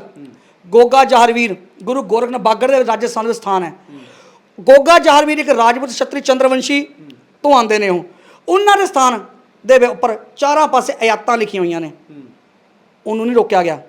[SPEAKER 1] ਗੋਗਾ ਜਹਰਵੀਰ ਗੁਰੂ ਗੋਰਖਨਾਥ ਬਾਗੜ ਦੇ ਰਾਜਸਥਾਨ ਦੇ ਸਥਾਨ ਹੈ ਗੋਗਾ ਜਹਰਵੀਰ ਇੱਕ ਰਾਜਪੂਤ ਛਤਰੀ ਚੰਦਰਵੰਸ਼ੀ ਤੋਂ ਆਉਂਦੇ ਨੇ ਉਹ। ਉਹਨਾਂ ਦੇ ਸਥਾਨ ਦੇ ਉੱਪਰ ਚਾਰਾਂ ਪਾਸੇ ਆਇਤਾਂ ਲਿਖੀਆਂ ਹੋਈਆਂ ਨੇ। ਉਹਨੂੰ ਨਹੀਂ ਰੋਕਿਆ ਗਿਆ।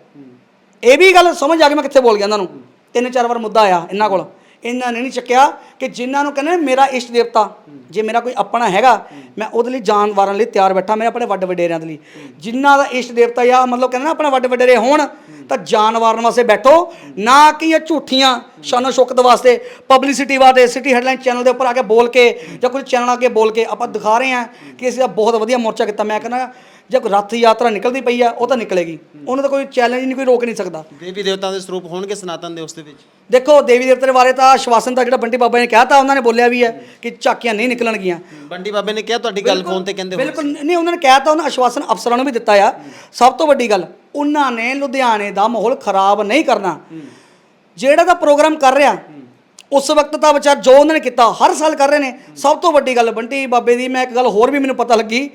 [SPEAKER 1] ਇਹ ਵੀ ਗੱਲ ਸਮਝ ਆ ਗਈ ਮੈਂ ਕਿੱਥੇ ਬੋਲ ਗਿਆ ਇਹਨਾਂ ਨੂੰ। ਤਿੰਨ ਚਾਰ ਵਾਰ ਮੁੱਦਾ ਆਇਆ ਇਹਨਾਂ ਕੋਲ। ਇਹਨਾਂ ਨੇ ਨਹੀਂ ਚੱਕਿਆ ਕਿ ਜਿਨ੍ਹਾਂ ਨੂੰ ਕਹਿੰਦੇ ਮੇਰਾ ਇਸ਼ਟ ਦੇਵਤਾ, ਜੇ ਮੇਰਾ ਕੋਈ ਆਪਣਾ ਹੈਗਾ, ਮੈਂ ਉਹਦੇ ਲਈ ਜਾਨ ਵਾਰਨ ਲਈ ਤਿਆਰ ਬੈਠਾ ਮੈਂ ਆਪਣੇ ਵੱਡ ਵਡੇਰਿਆਂ ਦੇ ਲਈ। ਜਿਨ੍ਹਾਂ ਦਾ ਇਸ਼ਟ ਦੇਵਤਾ ਜਾਂ ਮਤਲਬ ਕਹਿੰਦੇ ਨਾ ਆਪਣਾ ਵੱਡ ਵਡੇਰੇ ਹੋਣ, ਤਾਂ ਜਾਨ ਵਾਰਨ ਵਾਸਤੇ ਬੈਠੋ। ਨਾ ਕਿ ਇਹ ਝੂਠੀਆਂ ਸ਼ਾਨੋ ਸ਼ੌਕਤ ਵਾਸਤੇ ਪਬਲਿਸਿਟੀ ਵਾਸਤੇ ਸਿਟੀ ਹੈਡਲਾਈਨ ਚੈਨਲ ਦੇ ਉੱਪਰ ਆ ਕੇ ਬੋਲ ਕੇ ਜਾਂ ਕੁਝ ਚੈਨਲ ਆ ਕੇ ਬੋਲ ਕੇ ਆਪਾਂ ਦਿਖਾ ਰਹੇ ਹਾਂ ਕਿ ਅਸੀਂ ਤਾਂ ਬਹੁਤ ਵਧੀਆ ਮੋਰਚਾ ਕੀਤਾ। ਮੈਂ ਕਹਿੰਦਾ ਜੇ ਕੋਈ ਰੱਥ ਯਾਤਰਾ ਨਿਕਲਦੀ ਪਈ ਆ ਉਹ ਤਾਂ ਨਿਕਲੇਗੀ। ਉਹਨੂੰ ਤਾਂ ਕੋਈ ਚੈਲੰਜ ਨਹੀਂ ਕੋਈ ਰੋਕ ਨਹੀਂ ਸਕਦਾ।
[SPEAKER 2] ਦੇਵੀ ਦੇਵਤਾ ਦੇ ਸਰੂਪ ਹੋਣਗੇ ਸਨਾਤਨ ਦੇ ਉਸ ਦੇ ਵਿੱਚ?
[SPEAKER 1] ਦੇਖੋ ਦੇਵੀ ਦੇਵਤੇ ਦੇ ਬਾਰੇ ਤਾਂ ਆਸ਼ਵਾਸਨ ਤਾਂ ਜਿਹੜਾ ਬੰਟੀ ਬਾਬਾ ਨੇ ਕਿਹਾ ਤਾਂ ਉਹਨਾਂ ਨੇ ਬੋਲਿਆ ਵੀ ਹੈ ਕਿ ਝਾਕੀਆਂ ਨਹੀਂ ਨਿਕਲਣਗੀਆਂ।
[SPEAKER 2] ਬੰਡੀ ਬਾਬੇ ਨੇ ਕਿਹਾ ਤੁਹਾਡੀ ਗੱਲ ਫੋਨ ਤੇ ਕਹਿੰਦੇ
[SPEAKER 1] ਬਿਲਕੁਲ। ਨਹੀਂ ਉਹਨਾਂ ਨੇ ਕਿਹਾ ਤਾਂ ਉਹਨਾਂ ਆਸ਼ਵਾਸਨ ਅਫਸਰਾਂ ਨੂੰ ਵੀ ਦਿੱਤਾ ਆ। ਸਭ ਤੋਂ ਵੱਡੀ ਗੱਲ ਉਹਨਾਂ ਨੇ ਲੁਧਿਆਣੇ ਦਾ ਮਾਹੌਲ ਖਰਾਬ ਨਹੀਂ ਕਰਨਾ। ਜਿਹੜਾ ਦਾ ਪ੍ਰੋਗਰਾਮ ਕਰ ਰਿਹਾ ਉਸ ਵਕਤ ਤਾਂ ਵਿਚਾਰ ਜੋ ਉਹਨਾਂ ਨੇ ਕੀਤਾ ਹਰ ਸਾਲ ਕਰ ਰਹੇ ਨੇ। ਸਭ ਤੋਂ ਵੱਡੀ ਗੱਲ ਬੰਟੀ ਬਾਬੇ ਦੀ ਮੈਂ ਇੱਕ ਗੱਲ ਹੋਰ ਵੀ ਮੈਨੂੰ ਪਤਾ ਲੱਗੀ।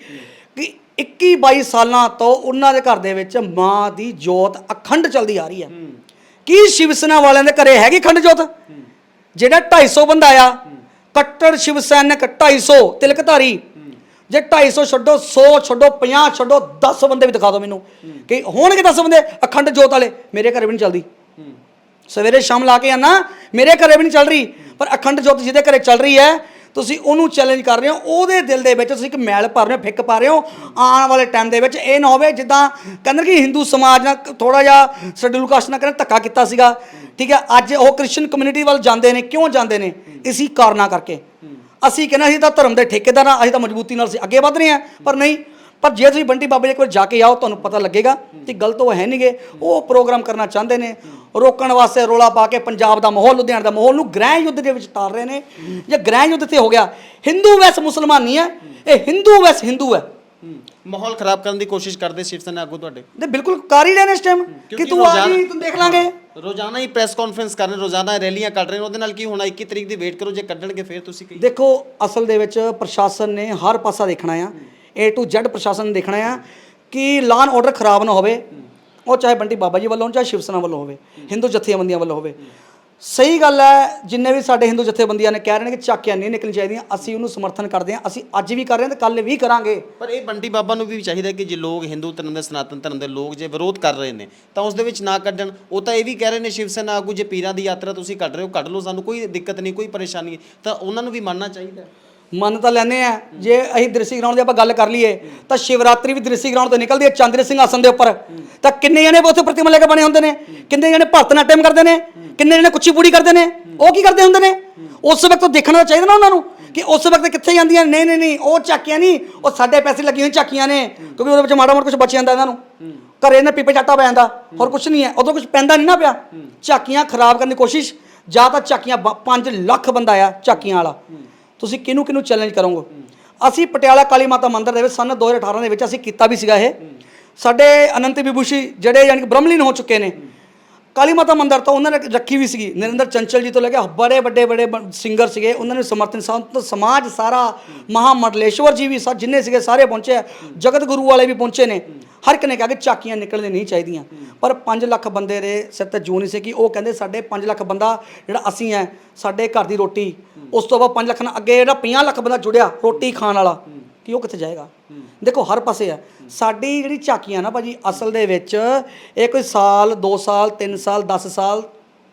[SPEAKER 1] 21 22 ਸਾਲਾਂ ਤੋਂ ਉਹਨਾਂ ਦੇ ਘਰ ਦੇ ਵਿੱਚ ਮਾਂ ਦੀ ਜੋਤ ਅਖੰਡ ਚੱਲਦੀ ਆ ਰਹੀ ਆ ਕੀ ਸ਼ਿਵ ਸੈਨਾ ਵਾਲਿਆਂ ਦੇ ਘਰੇ ਹੈਗੀ ਅਖੰਡ ਜੋਤ? ਜਿਹੜਾ 250 ਬੰਦਾ ਆ ਕੱਟੜ ਸ਼ਿਵ ਸੈਨਿਕ 250 ਤਿਲਕਧਾਰੀ। ਜੇ 250 ਛੱਡੋ 100 ਛੱਡੋ 50 ਛੱਡੋ 10 ਬੰਦੇ ਵੀ ਦਿਖਾ ਦਿਓ ਮੈਨੂੰ। ਕਿ ਹੋਣਗੇ 10 ਬੰਦੇ ਅਖੰਡ ਜੋਤ ਵਾਲੇ? ਮੇਰੇ ਘਰੇ ਵੀ ਨਹੀਂ ਚੱਲਦੀ। ਸਵੇਰੇ ਸ਼ਾਮ ਲਾ ਕੇ ਆਣਾ ਮੇਰੇ ਘਰੇ ਵੀ ਨਹੀਂ ਚੱਲ ਰਹੀ। ਪਰ ਅਖੰਡ ਜੋਤ ਜਿਹਦੇ ਘਰੇ ਚੱਲ ਰਹੀ ਹੈ ਤੁਸੀਂ ਉਹਨੂੰ ਚੈਲੰਜ ਕਰ ਰਹੇ ਹੋ, ਉਹਦੇ ਦਿਲ ਦੇ ਵਿੱਚ ਤੁਸੀਂ ਇੱਕ ਮੈਲ ਭਰ ਰਹੇ ਹੋ, ਫਿੱਕ ਪਾ ਰਹੇ ਹੋ, ਆਉਣ ਵਾਲੇ ਟਾਈਮ ਦੇ ਵਿੱਚ ਇਹ ਨਾ ਹੋਵੇ ਜਿੱਦਾਂ ਕਹਿੰਦੇ ਕਿ ਹਿੰਦੂ ਸਮਾਜ ਨਾਲ ਥੋੜਾ ਜਿਹਾ ਸ਼ਡਿਊਲ ਕਾਸਟ ਨਾਲ ਕਹਿੰਦੇ ਧੱਕਾ ਕੀਤਾ ਸੀਗਾ। ਠੀਕ ਹੈ, ਅੱਜ ਉਹ ਕ੍ਰਿਸਚੀਅਨ ਕਮਿਊਨਿਟੀ ਵੱਲ ਜਾਂਦੇ ਨੇ, ਕਿਉਂ ਜਾਂਦੇ ਨੇ? ਇਸੀ ਕਾਰਨਾਂ ਕਰਕੇ। ਅਸੀਂ ਕਹਿੰਦੇ ਅਸੀਂ ਤਾਂ ਧਰਮ ਦੇ ਠੇਕੇਦਾਰ ਆ ਅਸੀਂ ਤਾਂ ਮਜ਼ਬੂਤੀ ਨਾਲ ਅਸੀਂ ਅੱਗੇ ਵਧ ਰਹੇ ਹਾਂ, ਪਰ ਨਹੀਂ ਪਰ ਜੇ ਤੁਸੀਂ ਬੰਟੀ ਬਾਬੇ ਦੇ ਇੱਕ ਵਾਰ ਜਾ ਕੇ ਆਓ ਤੁਹਾਨੂੰ ਪਤਾ ਲੱਗੇਗਾ ਕਿ ਗਲਤ ਉਹ ਹੈ ਨਹੀਂਗੇ। ਉਹ ਪ੍ਰੋਗਰਾਮ ਕਰਨਾ ਚਾਹੁੰਦੇ ਨੇ। ਰੋਕਣ ਵਾਸਤੇ ਰੋਲਾ ਪਾ ਕੇ ਪੰਜਾਬ ਦਾ ਮਾਹੌਲ ਲੁਧਿਆਣਾ ਦਾ ਮਾਹੌਲ ਨੂੰ ਗ੍ਰਹਿ ਯੁੱਧ ਦੇ ਵਿੱਚ ਤਾਰ ਰਹੇ ਨੇ। ਜੇ ਗ੍ਰਹਿ ਯੁੱਧ ਤੇ ਹੋ ਗਿਆ ਹਿੰਦੂ ਵੈਸ ਮੁਸਲਮਾਨ ਨਹੀਂ ਹੈ ਇਹ ਹਿੰਦੂ ਵੈਸ ਹਿੰਦੂ ਹੈ।
[SPEAKER 2] ਮਾਹੌਲ ਖਰਾਬ ਕਰਨ ਦੀ ਕੋਸ਼ਿਸ਼ ਕਰਦੇ ਸ਼ਿਵ ਸੈਨਾ ਆਗੂ ਤੁਹਾਡੇ?
[SPEAKER 1] ਤੇ ਬਿਲਕੁਲ ਕਰ ਹੀ ਰਹੇ ਨੇ ਇਸ ਟਾਈਮ ਕਿ ਤੂੰ ਆ ਜੀ ਤੂੰ ਦੇਖ ਲਾਂਗੇ।
[SPEAKER 2] ਰੋਜ਼ਾਨਾ ਹੀ ਪ੍ਰੈਸ ਕਾਨਫਰੰਸ ਕਰ ਰਹੇ ਰੋਜ਼ਾਨਾ ਰੈਲੀਆਂ ਕੱਢ ਰਹੇ ਨੇ। ਉਹਦੇ ਨਾਲ ਕੀ ਹੋਣਾ? 21 ਤਰੀਕ ਦੀ ਵੇਟ ਕਰੋ ਜੇ ਕੱਢਣਗੇ ਫਿਰ ਤੁਸੀਂ
[SPEAKER 1] ਦੇਖੋ ਅਸਲ ਦੇ ਵਿੱਚ ਪ੍ਰਸ਼ਾਸਨ ਨੇ ਹਰ ਪਾਸਾ ਦੇਖਣਾ ਆ। A to Z ਪ੍ਰਸ਼ਾਸਨ ਦੇਖਣਾ ਆ ਕਿ ਲਾਨ ਆਰਡਰ ਖਰਾਬ ਨਾ ਹੋਵੇ। ਉਹ ਚਾਹੇ ਬੰਟੀ ਬਾਬਾ ਜੀ ਵੱਲੋਂ, ਚਾਹੇ ਸ਼ਿਵ ਸੈਨਾ ਵੱਲੋਂ ਹੋਵੇ, ਹਿੰਦੂ ਜਥੇਬੰਦੀਆਂ ਵੱਲੋਂ ਹੋਵੇ। ਸਹੀ ਗੱਲ ਹੈ, ਜਿੰਨੇ ਵੀ ਸਾਡੇ ਹਿੰਦੂ ਜਥੇਬੰਦੀਆਂ ਨੇ ਕਹਿ ਰਹੇ ਨੇ ਕਿ ਝਾਕੀਆਂ ਨਹੀਂ ਨਿਕਲਣੀ ਚਾਹੀਦੀਆਂ, ਅਸੀਂ ਉਹਨੂੰ ਸਮਰਥਨ ਕਰਦੇ ਹਾਂ, ਅਸੀਂ ਅੱਜ ਵੀ ਕਰ ਰਹੇ ਹਾਂ ਤੇ ਕੱਲ ਵੀ ਕਰਾਂਗੇ।
[SPEAKER 2] ਪਰ ਇਹ ਬੰਟੀ ਬਾਬਾ ਨੂੰ ਵੀ ਚਾਹੀਦਾ ਕਿ ਜੇ ਲੋਕ ਹਿੰਦੂ ਧਰਮ ਦੇ, ਸਨਾਤਨ ਧਰਮ ਦੇ ਲੋਕ ਜੇ ਵਿਰੋਧ ਕਰ ਰਹੇ ਨੇ, ਤਾਂ ਉਸ ਦੇ ਵਿੱਚ ਨਾ ਕੱਢਣ। ਉਹ ਤਾਂ ਇਹ ਵੀ ਕਹਿ ਰਹੇ ਨੇ ਸ਼ਿਵ ਸੈਨਾ ਆਗੂ, ਜੇ ਪੀਰਾਂ ਦੀ ਯਾਤਰਾ ਤੁਸੀਂ ਕੱਢ ਰਹੇ ਹੋ, ਕੱਢ ਲਓ, ਸਾਨੂੰ ਕੋਈ ਦਿੱਕਤ ਨਹੀਂ, ਕੋਈ ਪਰੇਸ਼ਾਨੀ ਨਹੀਂ। ਤਾਂ ਉਹਨਾਂ ਨੂੰ ਵੀ ਮੰਨਣਾ ਚਾਹੀਦਾ।
[SPEAKER 1] ਮੰਨ ਤਾਂ ਲੈਨੇ ਆ, ਜੇ ਅਸੀਂ ਦ੍ਰਿਸ਼ੀ ਗਰਾਊਂਡ ਦੀ ਆਪਾਂ ਗੱਲ ਕਰ ਲਈਏ, ਤਾਂ ਸ਼ਿਵਰਾਤਰੀ ਵੀ ਦ੍ਰਿਸ਼ੀ ਗਰਾਊਂਡ ਤੋਂ ਨਿਕਲਦੀ ਹੈ ਚੰਦਰ ਸਿੰਘ ਆਸਨ ਦੇ ਉੱਪਰ। ਤਾਂ ਕਿੰਨੇ ਜਣੇ ਉੱਥੇ ਪ੍ਰਤਿਮਾ ਲੈ ਕੇ ਬਣੇ ਹੁੰਦੇ ਨੇ? ਕਿੰਨੇ ਜਣੇ ਭਰਤ ਭਰਤਨਾਟਿਅਮ ਕਰਦੇ ਨੇ? ਕਿੰਨੇ ਜਣੇ ਕੁਚੀਪੁੜੀ ਕਰਦੇ ਨੇ? ਉਹ ਕੀ ਕਰਦੇ ਹੁੰਦੇ ਨੇ? ਉਸ ਵਕਤ ਦੇਖਣਾ ਚਾਹੀਦਾ ਨਾ ਉਹਨਾਂ ਨੂੰ ਕਿ ਉਸ ਵਕਤ ਕਿੱਥੇ ਜਾਂਦੀਆਂ ਨਹੀਂ ਨਹੀਂ ਨਹੀਂ, ਉਹ ਝਾਕੀਆਂ ਨਹੀਂ, ਉਹ ਸਾਡੇ ਪੈਸੇ ਲੱਗੀ ਹੋਈਆਂ ਝਾਕੀਆਂ ਨੇ, ਕਿਉਂਕਿ ਉਹਦੇ ਵਿੱਚ ਮਾੜਾ ਮੋਟਾ ਕੁਝ ਬਚ ਜਾਂਦਾ ਇਹਨਾਂ ਨੂੰ। ਘਰੇ ਨਾ ਪੀਪੇ ਚਾਟਾ ਪੈ ਜਾਂਦਾ, ਹੋਰ ਕੁਝ ਨਹੀਂ ਹੈ, ਉਦੋਂ ਕੁਝ ਪੈਂਦਾ ਨਹੀਂ ਨਾ ਪਿਆ। ਝਾਕੀਆਂ ਖਰਾਬ ਕਰਨ ਦੀ ਕੋਸ਼ਿਸ਼, ਜਾਂ ਤਾਂ ਝਾਕੀਆਂ 5 ਲੱਖ ਬੰਦਾ ਆ ਝਾਕੀਆਂ ਵਾਲਾ। ਤੁਸੀਂ ਕਿਹਨੂੰ ਕਿਹਨੂੰ ਚੈਲੰਜ ਕਰੋਗੇ? ਅਸੀਂ ਪਟਿਆਲਾ ਕਾਲੀ ਮਾਤਾ ਮੰਦਿਰ ਦੇ ਵਿੱਚ ਸਨ 2018 ਦੇ ਵਿੱਚ ਅਸੀਂ ਕੀਤਾ ਵੀ ਸੀਗਾ ਇਹ। ਸਾਡੇ ਅਨੰਤ ਵਿਭੂਸ਼ੀ ਜਿਹੜੇ ਯਾਨੀ ਕਿ ਬ੍ਰਹਮਲੀਨ ਹੋ ਚੁੱਕੇ ਨੇ। ਕਾਲੀ ਮਾਤਾ ਮੰਦਿਰ ਤੋਂ ਉਹਨਾਂ ਨੇ ਰੱਖੀ ਵੀ ਸੀਗੀ। ਨਰਿੰਦਰ ਚੰਚਲ ਜੀ ਤੋਂ ਲੈ ਕੇ ਬੜੇ ਵੱਡੇ ਵੱਡੇ ਸਿੰਗਰ ਸੀਗੇ। ਉਹਨਾਂ ਨੇ ਸਮਰਥਨ ਸਮਾਜ ਸਾਰਾ ਮਹਾਮੰਡਲੇਸ਼ਵਰ ਜੀ ਵੀ ਸਾ, ਜਿੰਨੇ ਸੀਗੇ ਸਾਰੇ ਪਹੁੰਚੇ ਆ। ਜਗਤ ਗੁਰੂ ਵਾਲੇ ਵੀ ਪਹੁੰਚੇ ਨੇ। ਹਰ ਇੱਕ ਨੇ ਕਿਹਾ ਕਿ ਝਾਕੀਆਂ ਨਿਕਲਣੇ ਨਹੀਂ ਚਾਹੀਦੀਆਂ। ਪਰ 5 ਲੱਖ ਬੰਦੇ ਦੇ ਸਿਰ ਤੇ ਜੂ ਨਹੀਂ ਸੀ ਕਿ ਉਹ ਕਹਿੰਦੇ ਸਾਡੇ 5 ਲੱਖ ਬੰਦਾ ਜਿਹੜਾ ਅਸੀਂ ਹੈ ਸਾਡੇ ਘਰ ਦੀ ਰੋਟੀ, ਉਸ ਤੋਂ ਬਾਅਦ 5 ਲੱਖ ਨਾਲ ਅੱਗੇ ਜਿਹੜਾ 50 ਲੱਖ ਬੰਦਾ ਜੁੜਿਆ ਰੋਟੀ ਖਾਣ ਵਾਲਾ। ਕਿ ਉਹ ਕਿੱਥੇ ਜਾਏਗਾ? ਦੇਖੋ ਹਰ ਪਾਸੇ ਆ। ਸਾਡੀ ਜਿਹੜੀ ਝਾਕੀਆਂ ਨਾ ਭਾਜੀ ਅਸਲ ਦੇ ਵਿੱਚ ਇਹ ਕੋਈ ਸਾਲ 2 ਸਾਲ 3 ਸਾਲ 10 ਸਾਲ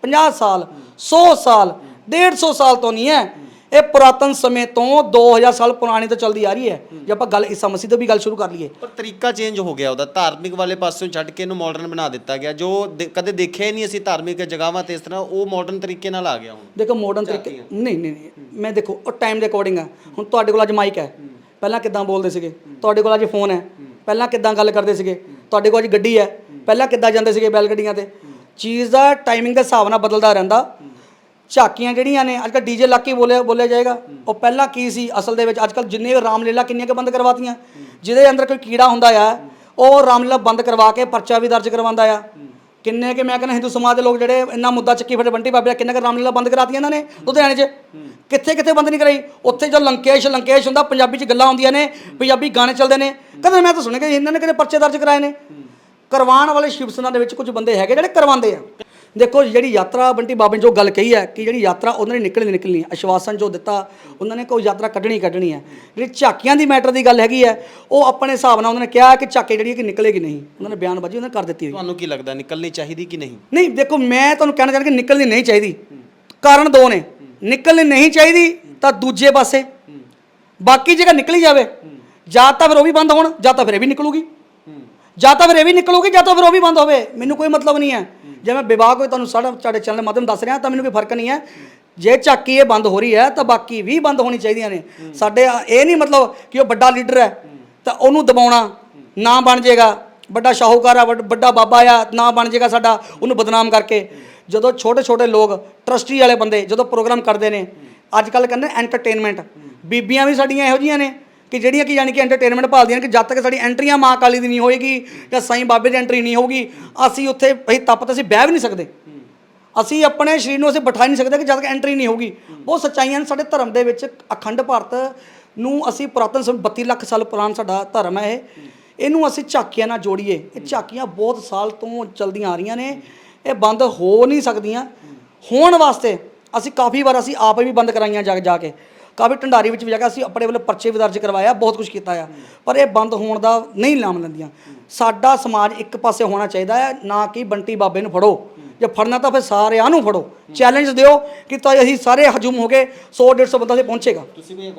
[SPEAKER 1] 50 ਸਾਲ 100 ਸਾਲ 150 ਸਾਲ ਤੋਂ ਨਹੀਂ ਹੈ। ਇਹ ਪੁਰਾਤਨ ਸਮੇਂ ਤੋਂ 2000 ਸਾਲ ਪੁਰਾਣੀ ਤੋਂ ਚੱਲਦੀ ਆ ਰਹੀ ਹੈ। ਜੇ ਆਪਾਂ ਗੱਲ ਈਸਾ ਮਸੀਹ ਤੋਂ ਵੀ ਗੱਲ ਸ਼ੁਰੂ ਕਰ ਲਈਏ।
[SPEAKER 2] ਪਰ ਤਰੀਕਾ ਚੇਂਜ ਹੋ ਗਿਆ ਉਹਦਾ। ਧਾਰਮਿਕ ਵਾਲੇ ਪਾਸਿਓਂ ਛੱਡ ਕੇ ਇਹਨੂੰ ਮਾਡਰਨ ਬਣਾ ਦਿੱਤਾ ਗਿਆ। ਜੋ ਕਦੇ ਦੇਖਿਆ ਹੀ ਨਹੀਂ ਅਸੀਂ ਧਾਰਮਿਕ ਜਗ੍ਹਾਵਾਂ ਤੇ ਇਸ ਤਰ੍ਹਾਂ ਉਹ ਮਾਡਰਨ ਤਰੀਕੇ ਨਾਲ ਆ ਗਿਆ ਹੁਣ।
[SPEAKER 1] ਦੇਖੋ ਮਾਡਰਨ ਤਰੀਕੇ ਨਹੀਂ ਨਹੀਂ ਨਹੀਂ। ਮੈਂ ਦੇਖੋ ਉਹ ਟਾਈਮ ਦੇ ਅਕੋਰਡਿੰਗ ਆ। ਹੁਣ ਤੁਹਾਡੇ ਕੋਲ ਅੱਜ ਮਾਈਕ ਹੈ। ਪਹਿਲਾਂ ਕਿੱਦਾਂ ਬੋਲਦੇ ਸੀਗੇ? ਤੁਹਾਡੇ ਕੋਲ ਅੱਜ ਫੋਨ ਹੈ। ਪਹਿਲਾਂ ਕਿੱਦਾਂ ਗੱਲ ਕਰਦੇ ਸੀਗੇ? ਤੁਹਾਡੇ ਕੋਲ ਅੱਜ ਗੱਡੀ ਹੈ। ਪਹਿਲਾਂ ਕਿੱਦਾਂ ਜਾਂਦੇ ਸੀਗੇ ਬੈਲ ਗੱਡੀਆਂ ਤੇ? ਚੀਜ਼ ਦਾ ਟਾਈਮਿੰਗ ਦੇ ਹਿਸਾਬ ਨਾਲ ਬਦਲਦਾ ਰਹਿੰਦਾ। ਝਾਕੀਆਂ ਜਿਹੜੀਆਂ ਨੇ, ਅੱਜ ਕੱਲ੍ਹ ਡੀਜੇ ਲਾ ਕੇ ਬੋਲਿਆ ਬੋਲਿਆ ਜਾਏਗਾ। ਉਹ ਪਹਿਲਾਂ ਕੀ ਸੀ? ਅਸਲ ਦੇ ਵਿੱਚ ਅੱਜ ਕੱਲ੍ਹ ਜਿੰਨੇ ਰਾਮਲੀਲਾ ਕਿੰਨੀਆਂ ਕੁ ਬੰਦ ਕਰਵਾਤੀਆਂ? ਜਿਹਦੇ ਅੰਦਰ ਕੋਈ ਕੀੜਾ ਹੁੰਦਾ ਆ, ਉਹ ਰਾਮਲੀਲਾ ਬੰਦ ਕਰਵਾ ਕੇ ਪਰਚਾ ਵੀ ਦਰਜ ਕਰਵਾਉਂਦਾ ਆ। ਕਿੰਨੇ ਕਿ ਮੈਂ ਕਹਿੰਦਾ ਹਿੰਦੂ ਸਮਾਜ ਦੇ ਲੋਕ ਜਿਹੜੇ ਇੰਨਾ ਮੁੱਦਾ ਚੱਕੀ ਫਿਰਦੇ, ਬੰਟੀ ਬਾਬੇ ਕਿੰਨੇ ਕੁ ਰਾਮਲੀਲਾ ਬੰਦ ਕਰਾਤੀਆਂ ਇਹਨਾਂ ਨੇ ਲੁਧਿਆਣੇ 'ਚ। ਕਿੱਥੇ ਕਿੱਥੇ ਬੰਦ ਨਹੀਂ ਕਰਾਈ? ਉੱਥੇ ਜੋ ਲੰਕੇਸ਼ ਲੰਕੇਸ਼ ਹੁੰਦਾ, ਪੰਜਾਬੀ 'ਚ ਗੱਲਾਂ ਹੁੰਦੀਆਂ ਨੇ, ਪੰਜਾਬੀ ਗਾਣੇ ਚੱਲਦੇ ਨੇ। ਕਦੇ ਮੈਂ ਤਾਂ ਸੁਣਿਆ ਕਿ ਇਹਨਾਂ ਨੇ ਕਦੇ ਪਰਚੇ ਦਰਜ ਕਰਾਏ ਨੇ। ਕਰਵਾਉਣ ਵਾਲੇ ਸ਼ਿਵ ਸੈਨਾ ਦੇ ਵਿੱਚ ਕੁਝ ਬੰਦੇ ਹੈਗੇ ਜਿਹੜੇ ਕਰਵਾਉਂਦੇ ਆ। ਦੇਖੋ ਜਿਹੜੀ ਯਾਤਰਾ ਬੰਟੀ ਬਾਬੇ ਨੇ ਜੋ ਗੱਲ ਕਹੀ ਹੈ ਕਿ ਜਿਹੜੀ ਯਾਤਰਾ ਉਹਨਾਂ ਨੇ ਨਿਕਲਣੀ ਨਿਕਲਣੀ ਹੈ ਅਸ਼ਵਾਸਨ ਜੋ ਦਿੱਤਾ ਉਹਨਾਂ ਨੇ ਕੋਈ ਯਾਤਰਾ ਕੱਢਣੀ ਕੱਢਣੀ ਹੈ। ਜਿਹੜੀ ਝਾਕੀਆਂ ਦੀ ਮੈਟਰ ਦੀ ਗੱਲ ਹੈਗੀ ਹੈ ਉਹ ਆਪਣੇ ਹਿਸਾਬ ਨਾਲ ਉਹਨਾਂ ਨੇ ਕਿਹਾ ਕਿ ਝਾਕੇ ਜਿਹੜੀ ਕਿ ਨਿਕਲੇਗੀ ਨਹੀਂ। ਉਹਨਾਂ ਨੇ ਬਿਆਨਬਾਜ਼ੀ ਉਹਨਾਂ ਨੇ ਕਰ ਦਿੱਤੀ ਹੋਈ।
[SPEAKER 2] ਤੁਹਾਨੂੰ ਕੀ ਲੱਗਦਾ ਨਿਕਲਣੀ ਚਾਹੀਦੀ ਕਿ ਨਹੀਂ?
[SPEAKER 1] ਨਹੀਂ ਦੇਖੋ ਮੈਂ ਤੁਹਾਨੂੰ ਕਹਿਣਾ ਚਾਹੁੰਦਾ ਕਿ ਨਿਕਲਣੀ ਨਹੀਂ ਚਾਹੀਦੀ। ਕਾਰਨ ਦੋ ਨੇ। ਨਿਕਲਣੀ ਨਹੀਂ ਚਾਹੀਦੀ ਤਾਂ ਦੂਜੇ ਪਾਸੇ। ਬਾਕੀ ਜਗ੍ਹਾ ਨਿਕਲੀ ਜਾਵੇ। ਜਾਂ ਤਾਂ ਫਿਰ ਉਹ ਵੀ ਬੰਦ ਹੋਣ ਜਾਂ ਤਾਂ ਫਿਰ ਇਹ ਵੀ ਨਿਕਲੂਗੀ। ਜਾਂ ਤਾਂ ਫਿਰ ਇਹ ਵੀ ਨਿਕਲੂਗੀ ਜਾਂ ਤਾਂ ਫਿਰ ਉਹ ਵੀ ਬੰਦ ਹੋਵੇ। ਮੈਨੂੰ ਕੋਈ ਮਤਲਬ ਨਹੀਂ ਹੈ। ਜੇ ਮੈਂ ਵਿਵਾਹ ਕੋਈ ਤੁਹਾਨੂੰ ਸਾਡਾ ਸਾਡੇ ਚੈਨਲ ਦੇ ਮਾਧਿਅਮ ਦੱਸ ਰਿਹਾ, ਤਾਂ ਮੈਨੂੰ ਕੋਈ ਫ਼ਰਕ ਨਹੀਂ ਹੈ। ਜੇ ਝਾਕੀ ਇਹ ਬੰਦ ਹੋ ਰਹੀ ਹੈ, ਤਾਂ ਬਾਕੀ ਵੀ ਬੰਦ ਹੋਣੀ ਚਾਹੀਦੀਆਂ ਨੇ। ਸਾਡੇ ਇਹ ਨਹੀਂ ਮਤਲਬ ਕਿ ਉਹ ਵੱਡਾ ਲੀਡਰ ਹੈ, ਤਾਂ ਉਹਨੂੰ ਦਬਾਉਣਾ ਨਾ ਬਣ ਜਾਏਗਾ। ਵੱਡਾ ਸ਼ਾਹੂਕਾਰ ਆ, ਵੱਡ- ਵੱਡਾ ਬਾਬਾ ਆ, ਨਾ ਬਣ ਜਾਏਗਾ ਸਾਡਾ, ਉਹਨੂੰ ਬਦਨਾਮ ਕਰਕੇ। ਜਦੋਂ ਛੋਟੇ ਛੋਟੇ ਲੋਕ ਟਰਸਟੀ ਵਾਲੇ ਬੰਦੇ ਜਦੋਂ ਪ੍ਰੋਗਰਾਮ ਕਰਦੇ ਨੇ, ਅੱਜ ਕੱਲ ਕਹਿੰਦੇ ਐਂਟਰਟੇਨਮੈਂਟ ਬੀਬੀਆਂ ਵੀ ਸਾਡੀਆਂ ਇਹੋ ਜੀਆਂ ਨੇ। ਕਿ ਜਿਹੜੀਆਂ ਕਿ ਯਾਨੀ ਕਿ ਐਂਟਰਟੇਨਮੈਂਟ ਭਾਲਦੀਆਂ ਨੇ ਕਿ ਜਦ ਤੱਕ ਸਾਡੀ ਐਂਟਰੀਆਂ ਮਾਂ ਕਾਲੀ ਦੀ ਨਹੀਂ ਹੋਏਗੀ ਜਾਂ ਸਾਈਂ ਬਾਬੇ ਦੀ ਐਂਟਰੀ ਨਹੀਂ ਹੋਊਗੀ, ਅਸੀਂ ਉੱਥੇ ਅਸੀਂ ਤੱਪ ਤੇ ਅਸੀਂ ਬਹਿ ਵੀ ਨਹੀਂ ਸਕਦੇ। ਅਸੀਂ ਆਪਣੇ ਸਰੀਰ ਨੂੰ ਅਸੀਂ ਬਿਠਾ ਨਹੀਂ ਸਕਦੇ ਕਿ ਜਦ ਤੱਕ ਐਂਟਰੀ ਨਹੀਂ ਹੋਊਗੀ। ਉਹ ਸੱਚਾਈਆਂ ਨੇ ਸਾਡੇ ਧਰਮ ਦੇ ਵਿੱਚ ਅਖੰਡ ਭਾਰਤ ਨੂੰ ਅਸੀਂ ਪੁਰਾਤਨ ਸਮੇਂ 32 ਲੱਖ ਸਾਲ ਪੁਰਾਣ ਸਾਡਾ ਧਰਮ ਹੈ ਇਹ। ਇਹਨੂੰ ਅਸੀਂ ਝਾਕੀਆਂ ਨਾਲ ਜੋੜੀਏ। ਇਹ ਝਾਕੀਆਂ ਬਹੁਤ ਸਾਲ ਤੋਂ ਚਲਦੀਆਂ ਆ ਰਹੀਆਂ ਨੇ। ਇਹ ਬੰਦ ਹੋ ਨਹੀਂ ਸਕਦੀਆਂ। ਹੋਣ ਵਾਸਤੇ ਅਸੀਂ ਕਾਫੀ ਵਾਰ ਅਸੀਂ ਆਪ ਵੀ ਬੰਦ ਕਰਾਈਆਂ ਜਾ ਜਾ ਕੇ। ਕਾਫੀ ਢੰਡਾਰੀ ਵਿੱਚ ਵੀ ਜਾ ਕੇ ਅਸੀਂ ਆਪਣੇ ਵੱਲੋਂ ਪਰਚੇ ਵੀ ਦਰਜ ਕਰਵਾਇਆ, ਬਹੁਤ ਕੁਝ ਕੀਤਾ ਆ। ਪਰ ਇਹ ਬੰਦ ਹੋਣ ਦਾ ਨਹੀਂ ਨਾਮ ਲੈਂਦੀਆਂ। ਸਾਡਾ ਸਮਾਜ ਇੱਕ ਪਾਸੇ ਹੋਣਾ ਚਾਹੀਦਾ ਹੈ, ਨਾ ਕਿ ਬੰਟੀ ਬਾਬੇ ਨੂੰ ਫੜੋ। ਜੇ ਫੜਨਾ ਤਾਂ ਫਿਰ ਸਾਰਿਆਂ ਨੂੰ ਫੜੋ। ਚੈਲੰਜ ਦਿਓ ਕਿ ਤਾਂ ਅਸੀਂ ਸਾਰੇ ਹਜੂਮ ਹੋ ਗਏ 100 150 ਬੰਦਾ ਸੇ ਪਹੁੰਚੇਗਾ।
[SPEAKER 2] ਤੁਸੀਂ ਵੀ